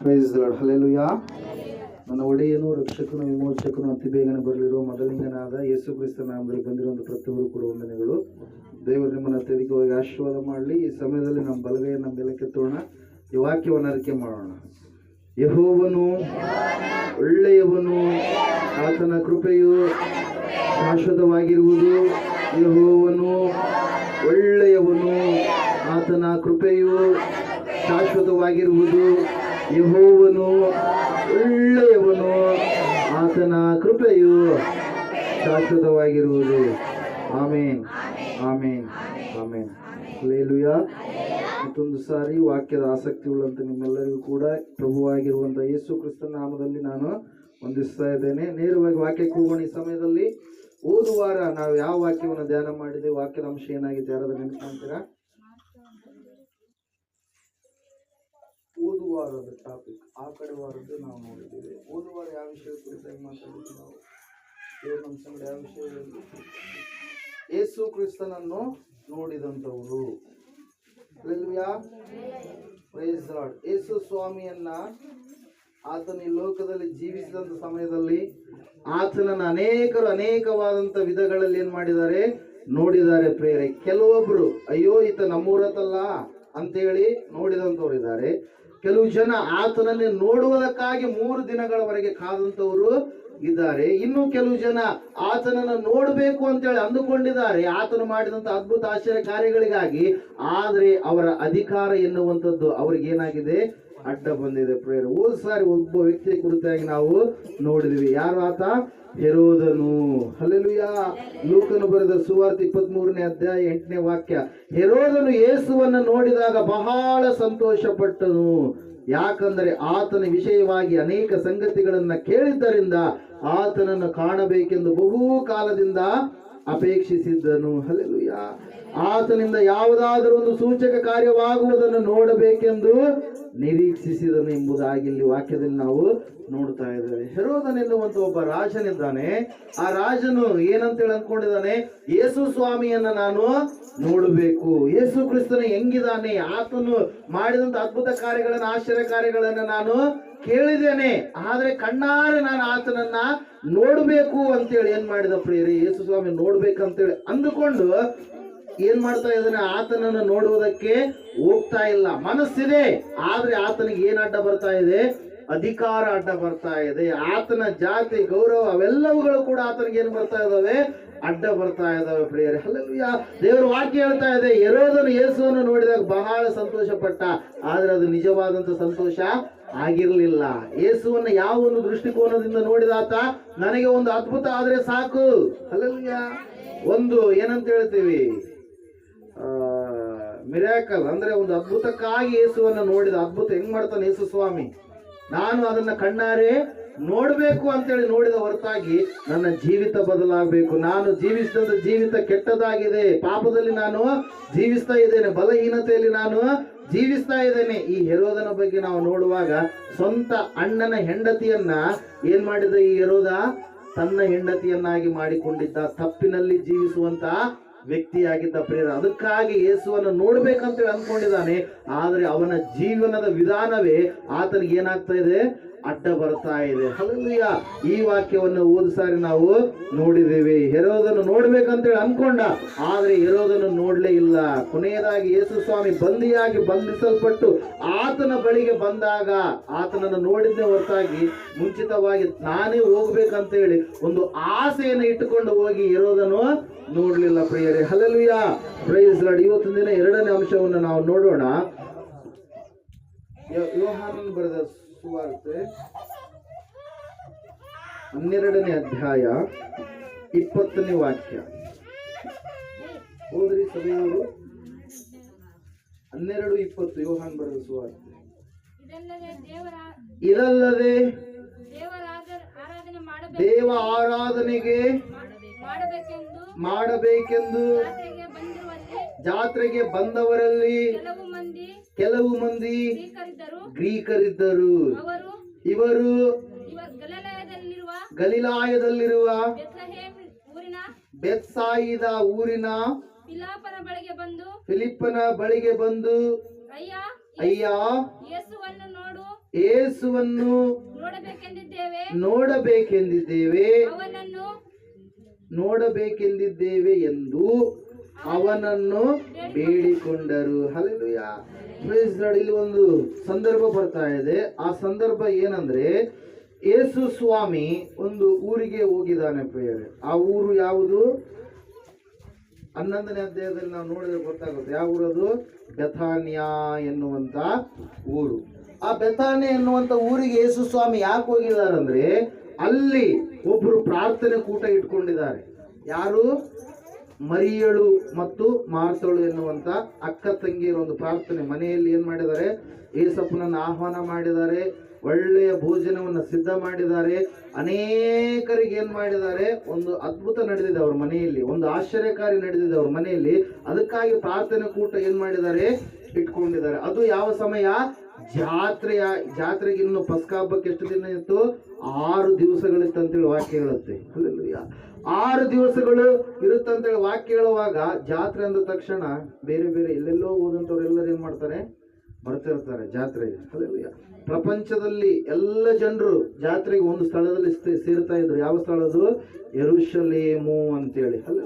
Price hallelujah ನನ್ನ ಒಡೆಯನು, ರಕ್ಷಕನು, ವಿಮೋಚಕನು ಅತಿ ಬೇಗನೆ ಬರಲಿರುವ ಮೊದಲಿಂಗನಾದ ಯೇಸು ಕ್ರಿಸ್ತ ನಾಮದಲ್ಲಿ ಬಂದಿರುವಂಥ ಪ್ರತಿಯೊಬ್ಬರು ಕೂಡ ವಂದನೆಗಳು. ದೇವರು ನಿಮ್ಮನ್ನು ಅತ್ಯಧಿಕವಾಗಿ ಆಶೀರ್ವಾದ ಮಾಡಲಿ. ಈ ಸಮಯದಲ್ಲಿ ನಮ್ಮ ಬಲಗೈಯನ್ನು ಮೇಲೆ ಕೆತ್ತೋಣ ಈ ವಾಕ್ಯವನ್ನು ಅರಿಕೆ ಮಾಡೋಣ. ಯಹೋವನು, ಒಳ್ಳೆಯವನು. ಆತನ ಕೃಪೆಯು ಶಾಶ್ವತವಾಗಿರುವುದು. ಯಹೋವನು, ಒಳ್ಳೆಯವನು. ಆತನ ಕೃಪೆಯು ಶಾಶ್ವತವಾಗಿರುವುದು. ಯಹೋವನು ಒಳ್ಳೆಯವನು. ಆತನ ಕೃಪೆಯು ಶಾಶ್ವತವಾಗಿರುವುದು. ಆಮೇನ್. ಆಮೇನ್. ಆಮೇನ್. ಲೇಲುಯ ಮತ್ತೊಂದು ಸಾರಿ ವಾಕ್ಯದ ಆಸಕ್ತಿ ಉಳ್ಳಂತ ನಿಮ್ಮೆಲ್ಲರಿಗೂ ಕೂಡ ಪ್ರಭುವಾಗಿರುವಂತಹ ಯೇಸು ಕ್ರಿಸ್ತನ ನಾಮದಲ್ಲಿ ನಾನು ವಂದಿಸ್ತಾ ಇದ್ದೇನೆ. ನೇರವಾಗಿ ವಾಕ್ಯ ಹೋಗೋಣ ಸಮಯದಲ್ಲಿ ಓದುವಾರ ನಾವು ಯಾವ ವಾಕ್ಯವನ್ನು ಧ್ಯಾನ ಮಾಡಿದೆ? ವಾಕ್ಯದ ಅಂಶ ಏನಾಗಿದೆ? ಯಾರಾದ್ರೂ ನೆನಸ್ಕೊಂತೀರಾ ಓದುವಾರದ ಟಾಪಿಕ್ ಆ ಕಡೆ ವಾರದ್ದು ನಾವು ನೋಡಿದ್ದೇವೆ. ಓದುವಾರ ಯಾವ ವಿಷಯ ಕುರಿತಾಗಿ ಮಾತಾಡಿದ್ವಿ ನಾವು? ದೇವ್ರ ಯಾವ ವಿಷಯದಲ್ಲಿ? ಏಸು ಕ್ರಿಸ್ತನನ್ನು ನೋಡಿದಂಥವರು. ಪ್ರೈಸ್ ಲಾರ್ಡ್ ಯೇಸು ಸ್ವಾಮಿಯನ್ನ ಆತನ ಈ ಲೋಕದಲ್ಲಿ ಜೀವಿಸಿದಂಥ ಸಮಯದಲ್ಲಿ ಆತನನ್ನು ಅನೇಕರು ಅನೇಕವಾದಂಥ ವಿಧಗಳಲ್ಲಿ ಏನು ಮಾಡಿದ್ದಾರೆ? ನೋಡಿದ್ದಾರೆ ಪ್ರೇರೆ ಕೆಲವೊಬ್ರು, ಅಯ್ಯೋ, ಈತ ನಮ್ಮೂರತಲ್ಲ ಅಂತೇಳಿ ನೋಡಿದಂಥವ್ರು ಇದ್ದಾರೆ ಕೆಲವು ಜನ ಆತನನ್ನೇ ನೋಡುವುದಕ್ಕಾಗಿ ಮೂರು ದಿನಗಳವರೆಗೆ ಕಾದಂತವರು ಇದ್ದಾರೆ. ಇನ್ನು ಕೆಲವು ಜನ ಆತನನ್ನು ನೋಡಬೇಕು ಅಂತೇಳಿ ಅಂದುಕೊಂಡಿದ್ದಾರೆ. ಆತನು ಮಾಡಿದಂತ ಅದ್ಭುತ ಆಶ್ಚರ್ಯ ಕಾರ್ಯಗಳಿಗಾಗಿ ಆದರೆ ಅವರ ಅಧಿಕಾರ ಎನ್ನುವಂಥದ್ದು ಅವ್ರಿಗೆ ಏನಾಗಿದೆ ಅಡ್ಡ ಬಂದಿದೆ ಪ್ರೇಯರ್ ಹೋದ ಸಾರಿ ಒಬ್ಬ ವ್ಯಕ್ತಿ ಕುರಿತಾಗಿ ನಾವು ನೋಡಿದ್ವಿ. ಯಾರು ಆತ? ಹೆರೋದನು. ಹಲ್ಲೆಲೂಯ. ಲೂಕನು ಬರೆದ ಸುವಾರ್ತೆ ಇಪ್ಪತ್ತ್ ಮೂರನೇ ಅಧ್ಯಾಯ ಎಂಟನೇ ವಾಕ್ಯ. ಹೆರೋದನು ಯೇಸುವನ್ನು ನೋಡಿದಾಗ ಬಹಳ ಸಂತೋಷಪಟ್ಟನು. ಯಾಕಂದರೆ ಆತನ ವಿಷಯವಾಗಿ ಅನೇಕ ಸಂಗತಿಗಳನ್ನು ಕೇಳಿದ್ದರಿಂದ ಆತನನ್ನು ಕಾಣಬೇಕೆಂದು ಬಹು ಕಾಲದಿಂದ ಅಪೇಕ್ಷಿಸಿದ್ದನು. ಹಲ್ಲೆಲೂಯ. ಆತನಿಂದ ಯಾವುದಾದರೂ ಒಂದು ಸೂಚಕ ಕಾರ್ಯವಾಗುವುದನ್ನು ನೋಡಬೇಕೆಂದು ನಿರೀಕ್ಷಿಸಿದನು ಎಂಬುದಾಗಿ ಇಲ್ಲಿ ವಾಕ್ಯದಲ್ಲಿ ನಾವು ನೋಡ್ತಾ ಇದ್ದೇವೆ. ಹೆರೋದನ್ ಎನ್ನುವಂತ ಒಬ್ಬ ರಾಜನಿದ್ದಾನೆ. ಆ ರಾಜನು ಏನಂತೇಳಿ ಅನ್ಕೊಂಡಿದ್ದಾನೆ ಯೇಸು ಸ್ವಾಮಿಯನ್ನ ನಾನು ನೋಡಬೇಕು. ಯೇಸು ಕ್ರಿಸ್ತನ ಹೆಂಗಿದ್ದಾನೆ? ಆತನು ಮಾಡಿದಂತ ಅದ್ಭುತ ಕಾರ್ಯಗಳನ್ನ, ಆಶ್ಚರ್ಯ ಕಾರ್ಯಗಳನ್ನ ನಾನು ಕೇಳಿದ್ದೇನೆ. ಆದ್ರೆ ಕಣ್ಣಾರೆ ನಾನು ಆತನನ್ನ ನೋಡಬೇಕು. ಅಂತೇಳಿ ಏನ್ ಮಾಡಿದ ಪ್ರೇರಿ ಯೇಸು ಸ್ವಾಮಿ ನೋಡ್ಬೇಕಂತೇಳಿ ಅಂದುಕೊಂಡು ಏನ್ ಮಾಡ್ತಾ ಇದ್ದಾನೆ? ಆತನನ್ನು ನೋಡುವುದಕ್ಕೆ ಹೋಗ್ತಾ ಇಲ್ಲ. ಮನಸ್ಸಿದೆ, ಆದ್ರೆ ಆತನಿಗೆ ಏನ್ ಅಡ್ಡ ಬರ್ತಾ ಇದೆ? ಅಧಿಕಾರ ಅಡ್ಡ ಬರ್ತಾ ಇದೆ. ಆತನ ಜಾತಿ, ಗೌರವ ಅವೆಲ್ಲವುಗಳು ಕೂಡ ಆತನಿಗೆ ಏನ್ ಬರ್ತಾ ಇದಾವೆ ಅಡ್ಡ ಬರ್ತಾ ಇದಾವೆ ಪ್ರಿಯರೇ. ಅಲ್ಲೆಲ್ಲೂಯ ದೇವರು ವಾಕ್ಯ ಹೇಳ್ತಾ ಇದೆ ಎರೋದನ್ನು ಯೇಸುವನ್ನು ನೋಡಿದಾಗ ಬಹಳ ಸಂತೋಷ ಪಟ್ಟ ಆದ್ರೆ ಅದು ನಿಜವಾದಂತ ಸಂತೋಷ ಆಗಿರ್ಲಿಲ್ಲ. ಯೇಸುವನ್ನ ಯಾವ ಒಂದು ದೃಷ್ಟಿಕೋನದಿಂದ ನೋಡಿದಾತ ನನಗೆ ಒಂದು ಅದ್ಭುತ, ಆದ್ರೆ ಸಾಕು. ಅಲ್ಲೆಲ್ಲೂಯ ಒಂದು ಏನಂತ ಹೇಳ್ತೀವಿ? ಮಿರಾಕಲ್ ಅಂದ್ರೆ ಒಂದು ಅದ್ಭುತಕ್ಕಾಗಿ ಯೇಸುವನ್ನು ನೋಡಿದ ಅದ್ಭುತ ಹೆಂಗ್ ಮಾಡ್ತಾನೆ ಯೇಸು ಸ್ವಾಮಿ? ನಾನು ಅದನ್ನ ಕಣ್ಣಾರೆ ನೋಡಬೇಕು ಅಂತೇಳಿ ನೋಡಿದ ಹೊರತಾಗಿ ನನ್ನ ಜೀವಿತ ಬದಲಾಗಬೇಕು. ನಾನು ಜೀವಿಸಿದ ಜೀವಿತ ಕೆಟ್ಟದಾಗಿದೆ. ಪಾಪದಲ್ಲಿ ನಾನು ಜೀವಿಸ್ತಾ ಇದ್ದೇನೆ. ಬಲಹೀನತೆಯಲ್ಲಿ ನಾನು ಜೀವಿಸ್ತಾ ಇದ್ದೇನೆ. ಈ ಹೆರೋದನ ಬಗ್ಗೆ ನಾವು ನೋಡುವಾಗ ಸ್ವಂತ ಅಣ್ಣನ ಹೆಂಡತಿಯನ್ನ ಏನ್ ಮಾಡಿದ ಈ ಹೆರೋದ? ತನ್ನ ಹೆಂಡತಿಯನ್ನಾಗಿ ಮಾಡಿಕೊಂಡಿದ್ದ. ತಪ್ಪಿನಲ್ಲಿ ಜೀವಿಸುವಂತ ವ್ಯಕ್ತಿಯಾಗಿದ್ದ ಪ್ರೇರ ಅದಕ್ಕಾಗಿ ಯೇಸುವನ್ನು ನೋಡ್ಬೇಕಂತ ಅನ್ಕೊಂಡಿದ್ದಾನೆ ಆದ್ರೆ ಅವನ ಜೀವನದ ವಿಧಾನವೇ ಆತನಿಗೆ ಏನಾಗ್ತಾ ಇದೆ? ಅಡ್ಡ ಬರ್ತಾ ಇದೆ. ಹಲಲುಯ್ಯ ಈ ವಾಕ್ಯವನ್ನು ಓದು ಸಾರಿ ನಾವು ನೋಡಿದ್ದೇವೆ. ಹೆರೋದನ್ನು ನೋಡ್ಬೇಕಂತೇಳಿ ಅನ್ಕೊಂಡ ಆದ್ರೆ ಹೆರೋದನ್ನು ನೋಡ್ಲೇ ಇಲ್ಲ. ಕೊನೆಯದಾಗಿ ಯೇಸು ಸ್ವಾಮಿ ಬಂದಿಯಾಗಿ ಬಂಧಿಸಲ್ಪಟ್ಟು ಆತನ ಬಳಿಗೆ ಬಂದಾಗ ಆತನನ್ನು ನೋಡಿದ್ದೇ ಹೊರತಾಗಿ ಮುಂಚಿತವಾಗಿ ನಾನೇ ಹೋಗ್ಬೇಕಂತೇಳಿ ಒಂದು ಆಸೆಯನ್ನು ಇಟ್ಟುಕೊಂಡು ಹೋಗಿ ಇರೋದನ್ನು ನೋಡ್ಲಿಲ್ಲ ಪ್ರಿಯರೇ. ಹಲಲುಯ್ಯ ಪ್ರೈಸ್ ಲಾಡ್ ಇವತ್ತಿನ ದಿನ ಎರಡನೇ ಅಂಶವನ್ನು ನಾವು ನೋಡೋಣ. ಯೋಹಾನ ಬರೆದ ಸುವಾರ್ತೆ ಹನ್ನೆರಡನೇ ಅಧ್ಯಾಯ ಇಪ್ಪತ್ತನೇ ವಾಕ್ಯ. ಹೋದ್ರಿ ಸಭೆಯವರು. ಹನ್ನೆರಡು ಇಪ್ಪತ್ತು ಯೋಹಾನ್ ಬರೆದ ಸುವಾರ್ತೆ. ಇದಲ್ಲದೆ ದೇವ ಆರಾಧನೆಗೆ ಮಾಡಬೇಕೆಂದು ಮಾಡಬೇಕೆಂದು ಜಾತ್ರೆಗೆ ಬಂದವರಲ್ಲಿ ಕೆಲವು ಮಂದಿ ಗ್ರೀಕರಿದ್ದರು. ಇವರು ಗಲೀಲಾಯದಲ್ಲಿರುವ ಬೆತ್ಸಾಯಿದ ಊರಿನ ಪಿಲಾಪನ ಬಳಿಗೆ ಬಂದು ಫಿಲಿಪ್ಪನ ಬಳಿಗೆ ಬಂದು ಅಯ್ಯ ಯೇಸುವನ್ನು ಏಸುವನ್ನು ನೋಡಬೇಕೆಂದಿದ್ದೇವೆ. ನೋಡಬೇಕೆಂದಿದ್ದೇವೆ ಎಂದು ಅವನನ್ನು ಬೇಡಿಕೊಂಡರು. ಇಲ್ಲಿ ಒಂದು ಸಂದರ್ಭ ಬರ್ತಾ ಇದೆ. ಆ ಸಂದರ್ಭ ಏನಂದ್ರೆ ಯೇಸು ಸ್ವಾಮಿ ಒಂದು ಊರಿಗೆ ಹೋಗಿದ್ದಾನೆ ಪ್ರಿಯರೇ. ಆ ಊರು ಯಾವುದು? ಹನ್ನೊಂದನೇ ಅಧ್ಯಾಯದಲ್ಲಿ ನಾವು ನೋಡಿದ್ರೆ ಗೊತ್ತಾಗುತ್ತೆ. ಯಾವ ಊರದು? ಬೆಥಾನಿಯಾ ಎನ್ನುವಂತ ಊರು. ಆ ಬೆಥಾನ್ಯ ಎನ್ನುವಂತ ಊರಿಗೆ ಯೇಸು ಸ್ವಾಮಿ ಯಾಕೆ ಹೋಗಿದ್ದಾರೆ ಅಂದ್ರೆ ಅಲ್ಲಿ ಒಬ್ರು ಪ್ರಾರ್ಥನೆ ಕೂಟ ಇಟ್ಕೊಂಡಿದ್ದಾರೆ. ಯಾರು? ಮರಿಯಳು ಮತ್ತು ಮಾರ್ತಳು ಎನ್ನುವಂತ ಅಕ್ಕ ತಂಗಿಯರ ಒಂದು ಪ್ರಾರ್ಥನೆ. ಮನೆಯಲ್ಲಿ ಏನ್ ಮಾಡಿದ್ದಾರೆ? ಏಸಪ್ಪನನ್ನು ಆಹ್ವಾನ ಮಾಡಿದ್ದಾರೆ. ಒಳ್ಳೆಯ ಭೋಜನವನ್ನು ಸಿದ್ಧ ಮಾಡಿದ್ದಾರೆ. ಅನೇಕರಿಗೆ ಏನ್ ಮಾಡಿದ್ದಾರೆ? ಒಂದು ಅದ್ಭುತ ನಡೆದಿದೆ ಅವ್ರ ಮನೆಯಲ್ಲಿ. ಒಂದು ಆಶ್ಚರ್ಯಕಾರಿ ನಡೆದಿದೆ ಅವ್ರ ಮನೆಯಲ್ಲಿ. ಅದಕ್ಕಾಗಿ ಪ್ರಾರ್ಥನೆ ಕೂಟ ಏನ್ ಮಾಡಿದ್ದಾರೆ? ಇಟ್ಕೊಂಡಿದ್ದಾರೆ. ಅದು ಯಾವ ಸಮಯ? ಜಾತ್ರೆಯ, ಜಾತ್ರೆಗೆ ಇನ್ನು ಪಸ್ಕ ಹಬ್ಬಕ್ಕೆ ಎಷ್ಟು ದಿನ ಇತ್ತು? ಆರು ದಿವಸಗಳಿತ್ತು ಅಂತೇಳಿ ವಾಕ್ಯ ಹೇಳುತ್ತೆ. ಆರು ದಿವಸಗಳು ಇರುತ್ತಂತೇಳಿ ವಾಕ್ಯ ಹೇಳುವಾಗ ಜಾತ್ರೆ ಅಂದ ತಕ್ಷಣ ಬೇರೆ ಬೇರೆ ಎಲ್ಲೆಲ್ಲೋ ಹೋದಂಥವ್ರು ಎಲ್ಲರೂ ಏನ್ ಮಾಡ್ತಾರೆ? ಬರ್ತಿರ್ತಾರೆ ಜಾತ್ರೆಗೆ. ಪ್ರಪಂಚದಲ್ಲಿ ಎಲ್ಲ ಜನರು ಜಾತ್ರೆಗೆ ಒಂದು ಸ್ಥಳದಲ್ಲಿ ಸೇರ್ತಾ ಇದ್ರು. ಯಾವ ಸ್ಥಳ ಅದು ಯರುಷಲೇಮು ಅಂತೇಳಿ. ಅಲ್ಲ